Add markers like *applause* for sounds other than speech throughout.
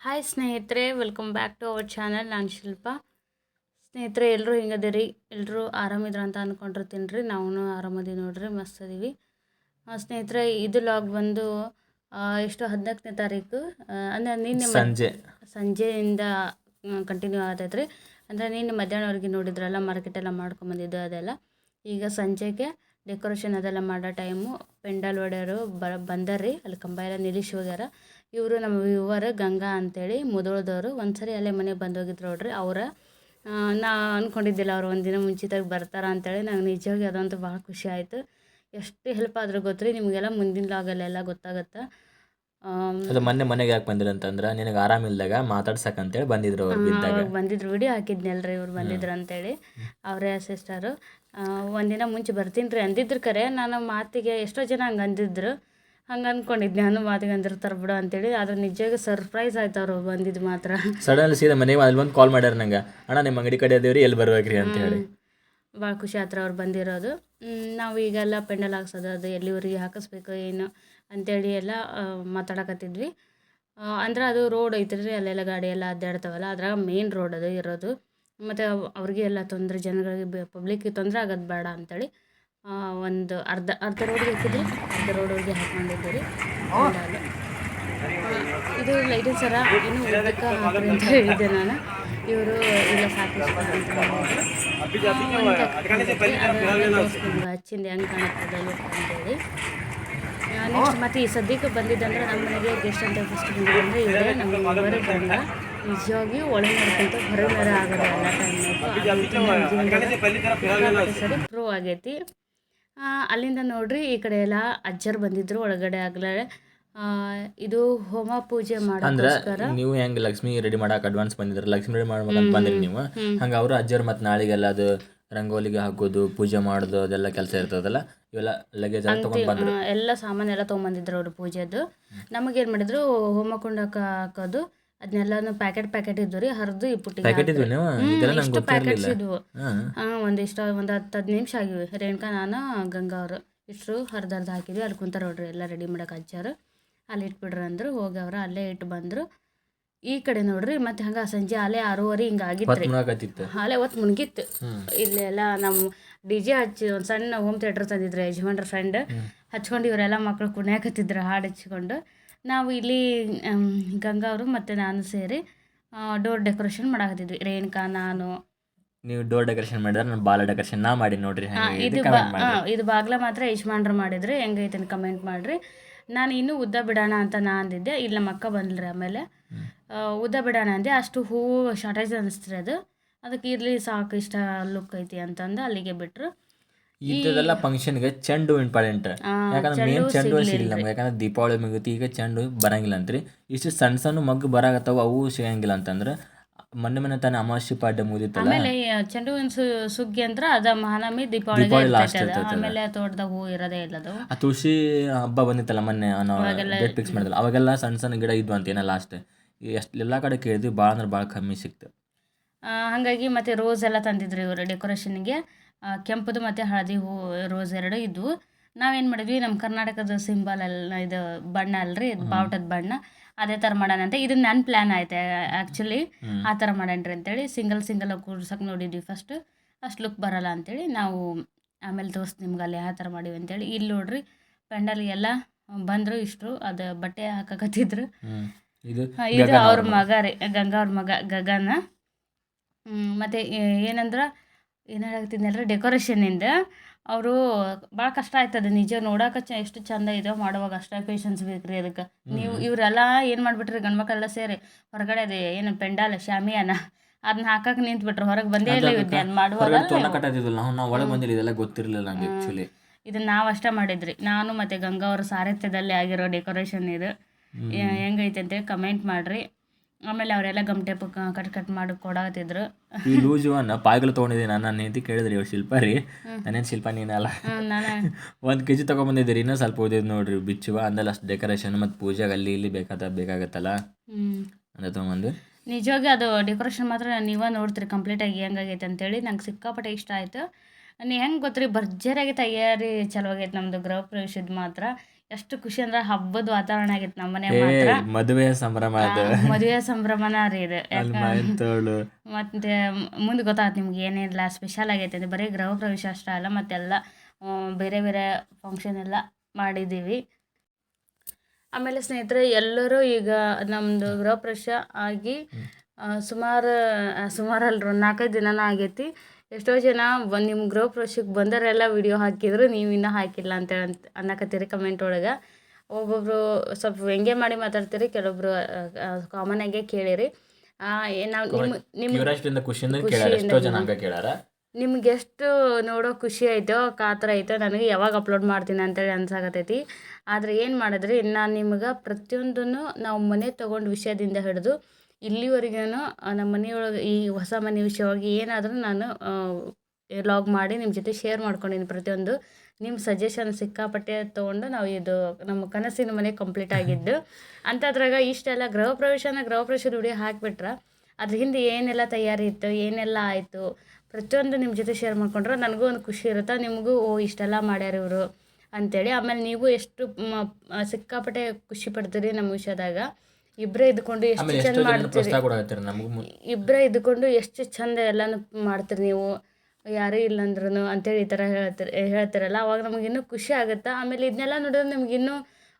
Hi ಸ್ನೇಹಿತರೆ. Welcome back to our channel ನಾನು ಶಿಲ್ಪ. ಸ್ನೇಹಿತರೆ ಎಲ್ಲರೂ ಹಿಂಗದಿರಿ? ಎಲ್ಲರೂ ಆರಾಮಿದ್ರು ಅಂತ ಅಂದ್ಕೊಂಡಿರ್ತೀನಿ ರೀ ನಾವು ಆರಾಮದೀವಿ ನೋಡ್ರಿ. ಮಸ್ತ್ ಅದೀವಿ ಸ್ನೇಹಿತರೆ ಇದು ಲಾಗ್ ಬಂದು ಎಷ್ಟು ಹದಿನಾಲ್ಕನೇ ತಾರೀಕು? ಅಂದರೆ ನಿನ್ನೆ ಸಂಜೆ. ಸಂಜೆಯಿಂದ ಕಂಟಿನ್ಯೂ ಆದೈತೆ ರೀ ಅಂದರೆ ನಿನ್ನೆ ಮಧ್ಯಾಹ್ನವರೆಗೆ ನೋಡಿದ್ರಲ್ಲ ಮಾರ್ಕೆಟ್ ಎಲ್ಲ ಮಾಡ್ಕೊಂಬಂದಿದ್ದು ಅದೆಲ್ಲ. ಈಗ ಸಂಜೆಗೆ ಡೆಕೋರೇಷನ್ ಅದೆಲ್ಲ ಮಾಡೋ ಟೈಮು ಪೆಂಡಲ್ ಒಡೆಯೋರು ಬ ಬಂದರ್ರಿ. ಅಲ್ಲಿ ಕಂಬ ಎಲ್ಲ ನಿಲ್ಲಿಸಿ ಹೋಗ್ಯಾರ. ಇವರು ನಮ್ಮ ವಿವರ ಗಂಗಾ ಅಂತೇಳಿ ಮುದೋಳದವರು. ಒಂದ್ಸರಿ ಅಲ್ಲೇ ಮನೆಗೆ ಬಂದೋಗಿದ್ರು ನೋಡ್ರಿ ಅವರ ನಾ ಅಂದ್ಕೊಂಡಿದ್ದಿಲ್ಲ ಅವ್ರು ಒಂದಿನ ಮುಂಚಿತಾಗಿ ಬರ್ತಾರ ಅಂತೇಳಿ ನಂಗೆ ನಿಜವಾಗಿ ಅದಂತೂ ಭಾಳ ಖುಷಿ ಆಯಿತು. ಎಷ್ಟು ಹೆಲ್ಪ್ ಆದರೂ ಗೊತ್ತ್ರಿ ನಿಮಗೆಲ್ಲ ಮುಂದಿನ ಲಾಗಲ್ಲೆಲ್ಲ ಗೊತ್ತಾಗತ್ತೆ. ಅದು ಮೊನ್ನೆ ಮನೆಗೆ ಯಾಕೆ ಬಂದಿರ ಅಂತಂದ್ರೆ ನಿನಗೆ ಆರಾಮಿಲ್ದಾಗ ಮಾತಾಡ್ಸಕ್ ಅಂತೇಳಿ ಬಂದಿದ್ರು ಅವ್ರು ಬಿದ್ದಾಗ. ಅವಾಗ ಬಂದಿದ್ರು ವಿಡಿಯೋ ಹಾಕಿದ್ನಲ್ರಿ ಇವ್ರು ಬಂದಿದ್ರು ಅಂತೇಳಿ ಅವರೇ ಸಿಸ್ಟರು ಒಂದಿನ ಮುಂಚೆ ಬರ್ತೀನಿ ರೀ ಅಂದಿದ್ರು ಕರೆ ನಾನು ಮಾತಿಗೆ ಎಷ್ಟೋ ಜನ ಹಂಗೆ ಅಂದಿದ್ರು. ಹಂಗೆ ಅಂದ್ಕೊಂಡಿದ್ದೆ ನಾನು ಮಾತಿಗೆ ಅಂದಿರ್ತಾರೆ ಬಿಡು ಅಂತೇಳಿ. ಆದ್ರೆ ನಿಜವಾಗ ಸರ್ಪ್ರೈಸ್ ಆಯ್ತು ಅವ್ರು ಬಂದಿದ್ದು ಮಾತ್ರ. ಸಡನ್ ಸೀದಾ ಮನೆಗೆ ಅಲ್ಲಿ ಬಂದು ಕಾಲ್ ಮಾಡ್ಯಾರ ನಂಗೆ. ಅಣ್ಣ ನಿಮ್ಮ ಅಂಗಡಿ ಕಡೆ ಅದೇವ್ರಿ ಎಲ್ಲಿ ಬರ್ಬೇಕ್ರಿ? ಅಂತ ಹೇಳಿ. ಭಾಳ ಖುಷಿ ಆತ್ರ ಅವ್ರು ಬಂದಿರೋದು. ನಾವು ಈಗೆಲ್ಲ ಪೆಂಡಲ್ ಹಾಕ್ಸೋದು ಅದು ಎಲ್ಲಿವರೆಗೆ ಹಾಕಿಸ್ಬೇಕು ಏನು ಅಂತೇಳಿ ಎಲ್ಲ ಮಾತಾಡಕತ್ತಿದ್ವಿ. ಅಂದ್ರೆ ಅದು ರೋಡ್ ಐತ್ರಿ ರೀ ಅಲ್ಲೆಲ್ಲ ಗಾಡಿ ಎಲ್ಲ ಅದ್ದಾಡ್ತಾವಲ್ಲ ಅದ್ರಾಗ ಮೇನ್ ರೋಡ್ ಅದು ಇರೋದು. ಮತ್ತು ಅವ್ರಿಗೆ ಎಲ್ಲ ತೊಂದರೆ ಜನಗಳಿಗೆ ಪಬ್ಲಿಕ್ಗೆ ತೊಂದರೆ ಆಗೋದು ಬೇಡ ಅಂತೇಳಿ. ಒಂದು ಅರ್ಧ ಅರ್ಧ ರೋಡ್ಗೆ ಹಾಕಿದ್ರಿ ಅರ್ಧ ರೋಡ್ವರೆಗೆ ಹಾಕೊಂಡಿದ್ದೆ ರೀ. ಇದು ಲೈಟಿನ ಸರ ಏನು ಉದ್ದಕ್ಕೆ ಹಾಕ್ರಿ ಅಂತ ಹೇಳಿದ್ದೆ ನಾನು. ಇವರು, ಇಲ್ಲ ಸಾಕಷ್ಟು. ಹಚ್ಚಿಂದ ಹೆಂಗೆ ಕಾಣುತ್ತದೆ ಅಂತೇಳಿ. ನೆಕ್ಸ್ಟ್ ಮತ್ತೆ ಈ ಸದ್ಯಕ್ಕೆ ಬಂದಿದ್ದಂದ್ರೆ ನಮ್ಮ ಮನೆಗೆ ಗೆಸ್ಟ್ ಅಂತ ಫಸ್ಟ್ ಬಂದಿದ್ದಂದ್ರೆ ಇವರೇ ನಮ್ಮ ಇಬ್ಬರೇ ಬಂದ. ನಿಜವಾಗಿ ಒಳಗೆ ನೋಡ್ಕೊಂತ ಹೊರಗಡೆ ಆಗೋದು ಸರಿ ಪ್ರೂವ್ ಆಗೈತಿ. ಅಲ್ಲಿಂದ ನೋಡ್ರಿ ಈ ಕಡೆ ಎಲ್ಲ ಅಜ್ಜರು ಬಂದಿದ್ರು ಒಳಗಡೆ ಆಗ್ಲೇ ಆ, ಇದು ಹೋಮ ಪೂಜೆ ಅಂದ್ರ ನೀವು ಹೆಂಗ್ ಲಕ್ಷ್ಮಿ ರೆಡಿ ಮಾಡಕ್ ಅಡ್ವಾನ್ಸ್ ಬಂದಿದ್ರ? ಲಕ್ಷ್ಮಿ ರೆಡಿ ಮಾಡ್ಬೇಕಂತ ಬಂದ್ರಿ ನೀವು? ಹಂಗ ಅವ್ರ ಅಜ್ಜರ್ ಮತ್ತೆ ನಾಳೆಗೆಲ್ಲ ಅದು ರಂಗೋಲಿಗೆ ಹಾಕೋದು ಪೂಜೆ ಮಾಡೋದು ಅದೆಲ್ಲ ಕೆಲಸ ಇರ್ತದಲ್ಲ? ಇವೆಲ್ಲ ಲಗೇಜ್ ಎಲ್ಲ ತಗೊಂಡ್ ಬಂದ್ರು. ಆ, ಎಲ್ಲ ಸಾಮಾನೆಲ್ಲ ತೊಗೊಂಬಂದಿದ್ರು ಅವ್ರು ಪೂಜೆದು. ನಮಗೇನು ಮಾಡಿದ್ರು ಹೋಮ ಕುಂಡಕ್ಕೆ ಹಾಕೋದು ಅದನ್ನೆಲ್ಲನು ಪ್ಯಾಕೆಟ್ ಪ್ಯಾಕೆಟ್ ಇದ್ವು ರೀ ಹರಿದು ಈ ಪುಟ್ಟಿ ಇಷ್ಟು ಪ್ಯಾಕೆಟ್ಸ್ ಇದ್ವು. ಹಾ. ಒಂದಿಷ್ಟು ಒಂದು ಹತ್ತು ಹತ್ತು ನಿಮಿಷ ಆಗಿವೆ. ರೇಣುಕಾ ನಾನು ಗಂಗಾ ಅವರು. ಇಷ್ಟು ಹರಿದರ್ದು ಹರ್ದು ಹಾಕಿದ್ವಿ. ಅಲ್ಲಿ ಕುಂತಾರ ನೋಡ್ರಿ ಎಲ್ಲ ರೆಡಿ ಮಾಡಕ್ಕೆ ಹಚ್ಚಾರು ಅಲ್ಲಿ ಇಟ್ಬಿಡ್ರಿ ಅಂದ್ರು ಹೋಗಿ ಅವ್ರು ಅಲ್ಲೇ ಇಟ್ಟು ಬಂದರು. ಈ ಕಡೆ ನೋಡ್ರಿ ಮತ್ತೆ ಹಂಗೆ ಸಂಜೆ ಅಲ್ಲೇ ಆರೂವರೆ ಹಿಂಗೆ ಆಗಿತ್ತು ಅಲೆ ಹೊತ್ತು ಮುನ್ಗಿತ್ತು. ಇಲ್ಲೆಲ್ಲ ನಮ್ಮ ಡಿ ಜೆ ಹಚ್ಚಿ ಒಂದು ಸಣ್ಣ ಹೋಮ್ ಥಿಯೇಟರ್ ತಂದಿದ್ರು ಯಜಮಾನ್ರ ಫ್ರೆಂಡ್ ಹಚ್ಕೊಂಡು ಇವರೆಲ್ಲ ಮಕ್ಕಳು ಕುಣಿಯಾಕತ್ತಿದ್ರು ಹಾಡು ಹಚ್ಕೊಂಡು. ನಾವು ಇಲ್ಲಿ ಗಂಗಾ ಅವರು ಮತ್ತು ನಾನು ಸೇರಿ ಡೋರ್ ಡೆಕೋರೇಷನ್ ಮಾಡಾಕತ್ತಿದ್ವಿ. ರೇಣುಕಾ ನಾನು. ನೀವು ಡೋರ್ ಡೆಕೋರೇಷನ್ ಮಾಡಿದ್ರೆ ನಾನು ಬಾಲ ಡೆಕೋರೇಷನ್ ನಾ ಮಾಡಿ ನೋಡ್ರಿ ಹಾ, ಇದು ಇದು ಬಾಗ್ಲ ಮಾತ್ರ ಯಜಮಾನ್ರು ಮಾಡಿದ್ರಿ ಹೆಂಗೈತೆ ಅಂತ ಕಮೆಂಟ್ ಮಾಡಿರಿ. ನಾನು ಇನ್ನೂ ಉದ್ದ ಬಿಡೋಣ ಅಂತ ನಾ ಅಂದಿದ್ದೆ. ಇಲ್ಲಿ ನಮ್ಮ ಅಕ್ಕ ಬಂದ್ರಿ ಆಮೇಲೆ. ಉದ್ದ ಬಿಡೋಣ ಅಂದೆ. ಅಷ್ಟು ಹೂವು ಶಾರ್ಟೇಜ್ ಅನಿಸ್ತಿರಿ ಅದು. ಅದಕ್ಕೆ ಇರಲಿ ಸಾಕು ಇಷ್ಟ ಲುಕ್ ಐತಿ ಅಂತಂದು ಅಲ್ಲಿಗೆ ಬಿಟ್ರು. ಇದೆಲ್ಲ ಫಂಕ್ಷನ್ಗೆ ಚೆಂಡು ಇಂಪಾರ್ಟೆಂಟ್ ಯಾಕಂದ್ರೆ ಮೇನ್ ಚೆಂಡು ಹೂವು ಸಿಗಲಿಲ್ಲ ನಮ್ಗೆ. ಯಾಕಂದ್ರೆ ದೀಪಾವಳಿ ಮುಗಿತು ಈಗ ಚೆಂಡು ಹೂ ಬರಂಗಿಲ್ಲ ಅಂತ್ರಿ. ಇಷ್ಟು ಸಣ್ಣ ಸಣ್ಣ ಮಗ್ಗು ಬರಾಕತ್ತಾವ ಅವು ಸಿಗಂಗಿಲ್ಲ ಅಂತಂದ್ರೆ ಮೊನ್ನೆ ಮೊನ್ನೆ ತಾನೇ ಅಮಾವಾಸ್ಯ ಪಾಡ್ಯ ಮುಗಿತಲ್ಲ ಆಮೇಲೆ ಚೆಂಡು ಹೂವಿನ ಸು ಸುಗ್ಗಿ ಅಂದ್ರ ಅದ ಮಹಾನವಮಿ ದೀಪಾವಳಿಗೆ ದೀಪಾವಳಿ last ಇರ್ತೈತೆ ಅದು. ಇರ್ತೈತೆ ಅದು. ಆಮೇಲೆ ತೋಟದಾಗ ಹೂ ಇರೋದೇ ಇಲ್ಲದು ಆ ತುಳಸಿ ಹಬ್ಬ ಬಂದಿತ್ತಲ್ಲ ಮೊನ್ನೆ ನಾವು ಡೇಟ್ ಫಿಕ್ಸ್ ಮಾಡಿದಲ್ಲ ಅವಾಗೆಲ್ಲ ಸಣ್ಣ ಸಣ್ಣ ಗಿಡ ಇದ್ವು ಅಂತ ಏನೋ ಲಾಸ್ಟ್ ಎಷ್ಟು ಎಲ್ಲ ಕಡೆ ಕೇಳಿದ್ವಿ ಭಾಳ ಅಂದ್ರೆ ಭಾಳ ಕಮ್ಮಿ ಸಿಕ್ತು. ಆ, ಹಾಗಾಗಿ ಮತ್ತೆ ರೋಸ್ ಎಲ್ಲ ತಂದಿದ್ರು ಇವರು ಡೆಕೋರೇಷನ್ಗೆ ಕೆಂಪುದು ಮತ್ತು ಹಳದಿ ಹೂ ರೋಸ್ ಎರಡು ಇದ್ವು ನಾವೇನು ಮಾಡಿದ್ವಿ ನಮ್ಮ ಕರ್ನಾಟಕದ ಸಿಂಬಲ್ ಎಲ್ಲ ಇದು ಬಣ್ಣ ಅಲ್ರಿ ಬಾವುಟದ ಬಣ್ಣ ಅದೇ ಥರ ಮಾಡೋಣ ಅಂತ ಇದು ನನ್ನ ಪ್ಲ್ಯಾನ್ ಆಯ್ತು ಆ್ಯಕ್ಚುಲಿ ಆ ಥರ ಮಾಡೋಣ್ರಿ ಅಂತೇಳಿ ಸಿಂಗಲ್ ಸಿಂಗಲ್ ಕೂರ್ಸಕ್ಕೆ ನೋಡಿದ್ವಿ ಫಸ್ಟ್ ಅಷ್ಟು ಲುಕ್ ಬರಲ್ಲ ಅಂತೇಳಿ ನಾವು ಆಮೇಲೆ ತೋರಿಸ್ ನಿಮ್ಗೆ ಅಲ್ಲಿ ಯಾವ ಥರ ಮಾಡೀವಿ ಅಂತೇಳಿ ಇಲ್ಲಿ ನೋಡ್ರಿ ಪೆಂಡಲ್ಗೆಲ್ಲ ಬಂದರು ಇಷ್ಟರು ಅದು ಬಟ್ಟೆ ಹಾಕಕತ್ತಿದ್ರು. ಇದು ಅವ್ರ ಮಗ ರೀ ಗಂಗಾ ಅವ್ರ ಮಗ ಗಗನ. ಮತ್ತು ಏನಂದ್ರ ಏನು ಡೆಕೋರೇಷನ್ ಡೆಕೋರೇಷನಿಂದ ಅವರು ಭಾಳ ಕಷ್ಟ ಆಯ್ತದ ನಿಜ ನೋಡಾಕ ಚ ಎಷ್ಟು ಚಂದ ಇದೆ ಮಾಡುವಾಗ ಅಷ್ಟೇ ಪೇಷನ್ಸ್ ಬೇಕು ರೀ ಅದಕ್ಕೆ. ನೀವು ಇವರೆಲ್ಲ ಏನು ಮಾಡಿಬಿಟ್ರಿ ಗಂಡ್ಮಕ್ಳೆಲ್ಲ ಸೇರಿ ಹೊರಗಡೆ ಅದೇ ಏನು ಪೆಂಡಾಲ ಶಾಮಿಯಾನ ಅದನ್ನ ಹಾಕಕ್ಕೆ ನಿಂತ್ಬಿಟ್ರು ಹೊರಗೆ ಬಂದೇ ಇಲ್ಲ ಮಾಡುವಾಗ. ಹೊರಗಡೆ ತೋರಣ ಕಟ್ಟದಿದ್ವಲ್ಲ ನಾವು ನಾವು ಒಳಗೆ ಬಂದಿಲ್ಲ ಇದೆಲ್ಲ ಗೊತ್ತಿರಲಿಲ್ಲ ನಂಗೆ ಆ್ಯಕ್ಚುಲಿ ಇದನ್ನ ನಾವು ಅಷ್ಟೇ ಮಾಡಿದ್ರಿ. ನಾನು ಮತ್ತು ಗಂಗಾ ಅವ್ರ ಸಾರಥ್ಯದಲ್ಲಿ ಆಗಿರೋ ಡೆಕೋರೇಷನ್ ಇದು. ಹೆಂಗೈತೆ ಅಂತೇಳಿ ಕಮೆಂಟ್ ಮಾಡಿರಿ. ಆಮೇಲೆ ಅವರೆಲ್ಲ ಗಮಟೆ ಪಕ್ಕ ಕಟ್ ಕಟ್ ಮಾಡಿ ಕೊಡತ್ತಿದ್ರು ಈ ಲೂಜು ಅನ್ನ ಪಾಯ್ಗಳು ತೊಗೊಂಡಿದ್ದೀನಿ ನಾನು ನನ್ನ ಹೆಂಡತಿ ಕೇಳಿದ್ರಿ ಇವ್ರು ಶಿಲ್ಪ ರೀ. ನಾನೇನು ಶಿಲ್ಪ ನೀನಲ್ಲ ನಾನು. ಒಂದು ಕೆ ಜಿ ತೊಗೊಂಬಂದಿದ್ದೀರಿ ಇನ್ನೂ ಸ್ವಲ್ಪ ಓದಿದ್ದು ನೋಡ್ರಿ ಬಿಚ್ಚುವ ಅಂದಲ್ಲ ಅಷ್ಟು ಡೆಕೋರೇಷನ್ ಮತ್ತು ಪೂಜೆಗೆ ಅಲ್ಲಿ ಇಲ್ಲಿ ಬೇಕಾದ ಬೇಕಾಗತ್ತಲ್ಲ. ಹ್ಮ್. ಅಂತ ತೊಗೊಂಬಂದು. ನಿಜವಾಗಿ ಅದು ಡೆಕೋರೇಷನ್ ಮಾತ್ರ ನೀವೇ ನೋಡ್ತೀರಿ ಕಂಪ್ಲೀಟಾಗಿ ಹೆಂಗಾಗೈತೆ ಅಂತೇಳಿ ನಂಗೆ ಸಿಕ್ಕಾಪಟ್ಟೆ ಇಷ್ಟ ಆಯಿತು. ನೀ ಹೆಂಗೆ ಗೊತ್ತ್ರಿ ಭರ್ಜರಿಯಾಗಿ ತಯಾರಿ ಚಲೋ ಆಗೈತೆ ನಮ್ಮದು ಗೃಹ ಪ್ರವೇಶದ ಮಾತ್ರ. ಎಷ್ಟು ಖುಷಿ ಅಂದ್ರೆ ಹಬ್ಬದ ವಾತಾವರಣ ಆಗಿತ್ತು ನಮ್ಮ ಮನೆ ಮಾತ್ರ. ಮದುವೆ ಸಂಭ್ರಮ ಮದುವೆ ಸಂಭ್ರಮನ ರೀ ಇದು. ಮತ್ತೆ ಮುಂದೆ ಗೊತ್ತಾಗುತ್ತೆ ನಿಮ್ಗೆ ಏನಿಲ್ಲ ಸ್ಪೆಷಲ್ ಆಗೈತೆ ಅಂದ್ರೆ ಬರೀ ಗೃಹ ಪ್ರವೇಶ ಅಷ್ಟೇ ಅಲ್ಲ ಮತ್ತೆಲ್ಲ ಬೇರೆ ಬೇರೆ ಫಂಕ್ಷನ್ ಎಲ್ಲ ಮಾಡಿದ್ದೀವಿ ಆಮೇಲೆ ಸ್ನೇಹಿತರೆ ಎಲ್ಲರೂ ಈಗ ನಮ್ಮದು ಗೃಹ ಪ್ರವೇಶ ಆಗಿ ಸುಮಾರು ಅಲ್ರಿ ನಾಲ್ಕೈದು ದಿನನ ಆಗೈತಿ. ಎಷ್ಟೋ ಜನ ಬಂದು ನಿಮ್ಮ ಗೃಹ ಪ್ರವೇಶಕ್ಕೆ ಬಂದವರೆಲ್ಲ ವಿಡಿಯೋ ಹಾಕಿದ್ರು ನೀವು ಇನ್ನೂ ಹಾಕಿಲ್ಲ ಅಂತೇಳಿ ಅಂತ ಅನ್ನಕತ್ತೀರಿ ಕಮೆಂಟ್ ಒಳಗೆ. ಒಬ್ಬೊಬ್ಬರು ಸ್ವಲ್ಪ ವ್ಯಂಗ್ಯ ಮಾಡಿ ಮಾತಾಡ್ತೀರಿ ಕೆಲವೊಬ್ರು ಕಾಮನ್ ಆಗೇ ಕೇಳಿರಿ. ನಾವು ನಿಮ್ಮ ಖುಷಿಯಿಂದ ನಿಮ್ಗೆ ಎಷ್ಟು ನೋಡೋ ಖುಷಿ ಐತೋ ಕಾತರ ಐತೋ ನನಗೆ ಯಾವಾಗ ಅಪ್ಲೋಡ್ ಮಾಡ್ತೀನಿ ಅಂತೇಳಿ ಅನ್ಸಾಕತ್ತೈತಿ. ಆದರೆ ಏನು ಮಾಡಿದ್ರಿ ನಾನು ನಿಮ್ಗೆ ಪ್ರತಿಯೊಂದನ್ನು ನಾವು ಮನೆ ತೊಗೊಂಡು ವಿಷಯದಿಂದ ಹಿಡಿದು ಇಲ್ಲಿವರೆಗೂ ನಮ್ಮ ಮನೆಯೊಳಗೆ ಈ ಹೊಸ ಮನೆ ವಿಷಯವಾಗಿ ಏನಾದರೂ ನಾನು ಲಾಗ್ ಮಾಡಿ ನಿಮ್ಮ ಜೊತೆ ಶೇರ್ ಮಾಡ್ಕೊಂಡಿನಿ ಪ್ರತಿಯೊಂದು. ನಿಮ್ಮ ಸಜೆಷನ್ ಸಿಕ್ಕಾಪಟ್ಟೆ ತೊಗೊಂಡು ನಾವು ಇದು ನಮ್ಮ ಕನಸಿನ ಮನೆ ಕಂಪ್ಲೀಟ್ ಆಗಿದ್ದು. *laughs* ಅಂಥದ್ರಾಗ ಇಷ್ಟೆಲ್ಲ ಗೃಹ ಪ್ರವೇಶನ ಗೃಹ ಪ್ರವೇಶದ ವಿಡಿಯೋ ಹಾಕಿಬಿಟ್ರೆ ಅದ್ರ ಹಿಂದೆ ಏನೆಲ್ಲ ತಯಾರಿ ಇತ್ತು ಏನೆಲ್ಲ ಆಯಿತು ಪ್ರತಿಯೊಂದು ನಿಮ್ಮ ಜೊತೆ ಶೇರ್ ಮಾಡ್ಕೊಂಡ್ರೆ ನನಗೂ ಒಂದು ಖುಷಿ ಇರುತ್ತೆ ನಿಮಗೂ ಓ ಇಷ್ಟೆಲ್ಲ ಮಾಡ್ಯಾರ ಇವರು ಅಂಥೇಳಿ ಆಮೇಲೆ ನೀವು ಎಷ್ಟು ಸಿಕ್ಕಾಪಟ್ಟೆ ಖುಷಿ ಪಡ್ತೀರಿ ನಮ್ಮ ವಿಷಯದಾಗ. ಇಬ್ಬರೇ ಇದ್ಕೊಂಡು ಎಷ್ಟು ಚಂದ ಮಾಡ್ತೀರಿ? ನಮಗೂ ಇಬ್ಬರೇ ಇದ್ಕೊಂಡು ಎಷ್ಟು ಚಂದ ಎಲ್ಲಾನು ಮಾಡ್ತೀರಿ ನೀವು? ಯಾರೂ ಇಲ್ಲಂದ್ರೂ ಅಂತೇಳಿ ಈ ಥರ ಹೇಳ್ತೀರಿ ಹೇಳ್ತೀರಲ್ಲ ಅವಾಗ ನಮಗಿನ್ನೂ ಖುಷಿ ಆಗುತ್ತೆ? ಆಮೇಲೆ ಇದನ್ನೆಲ್ಲ ನೋಡಿದ್ರೆ ನಿಮಗಿನ್ನೂ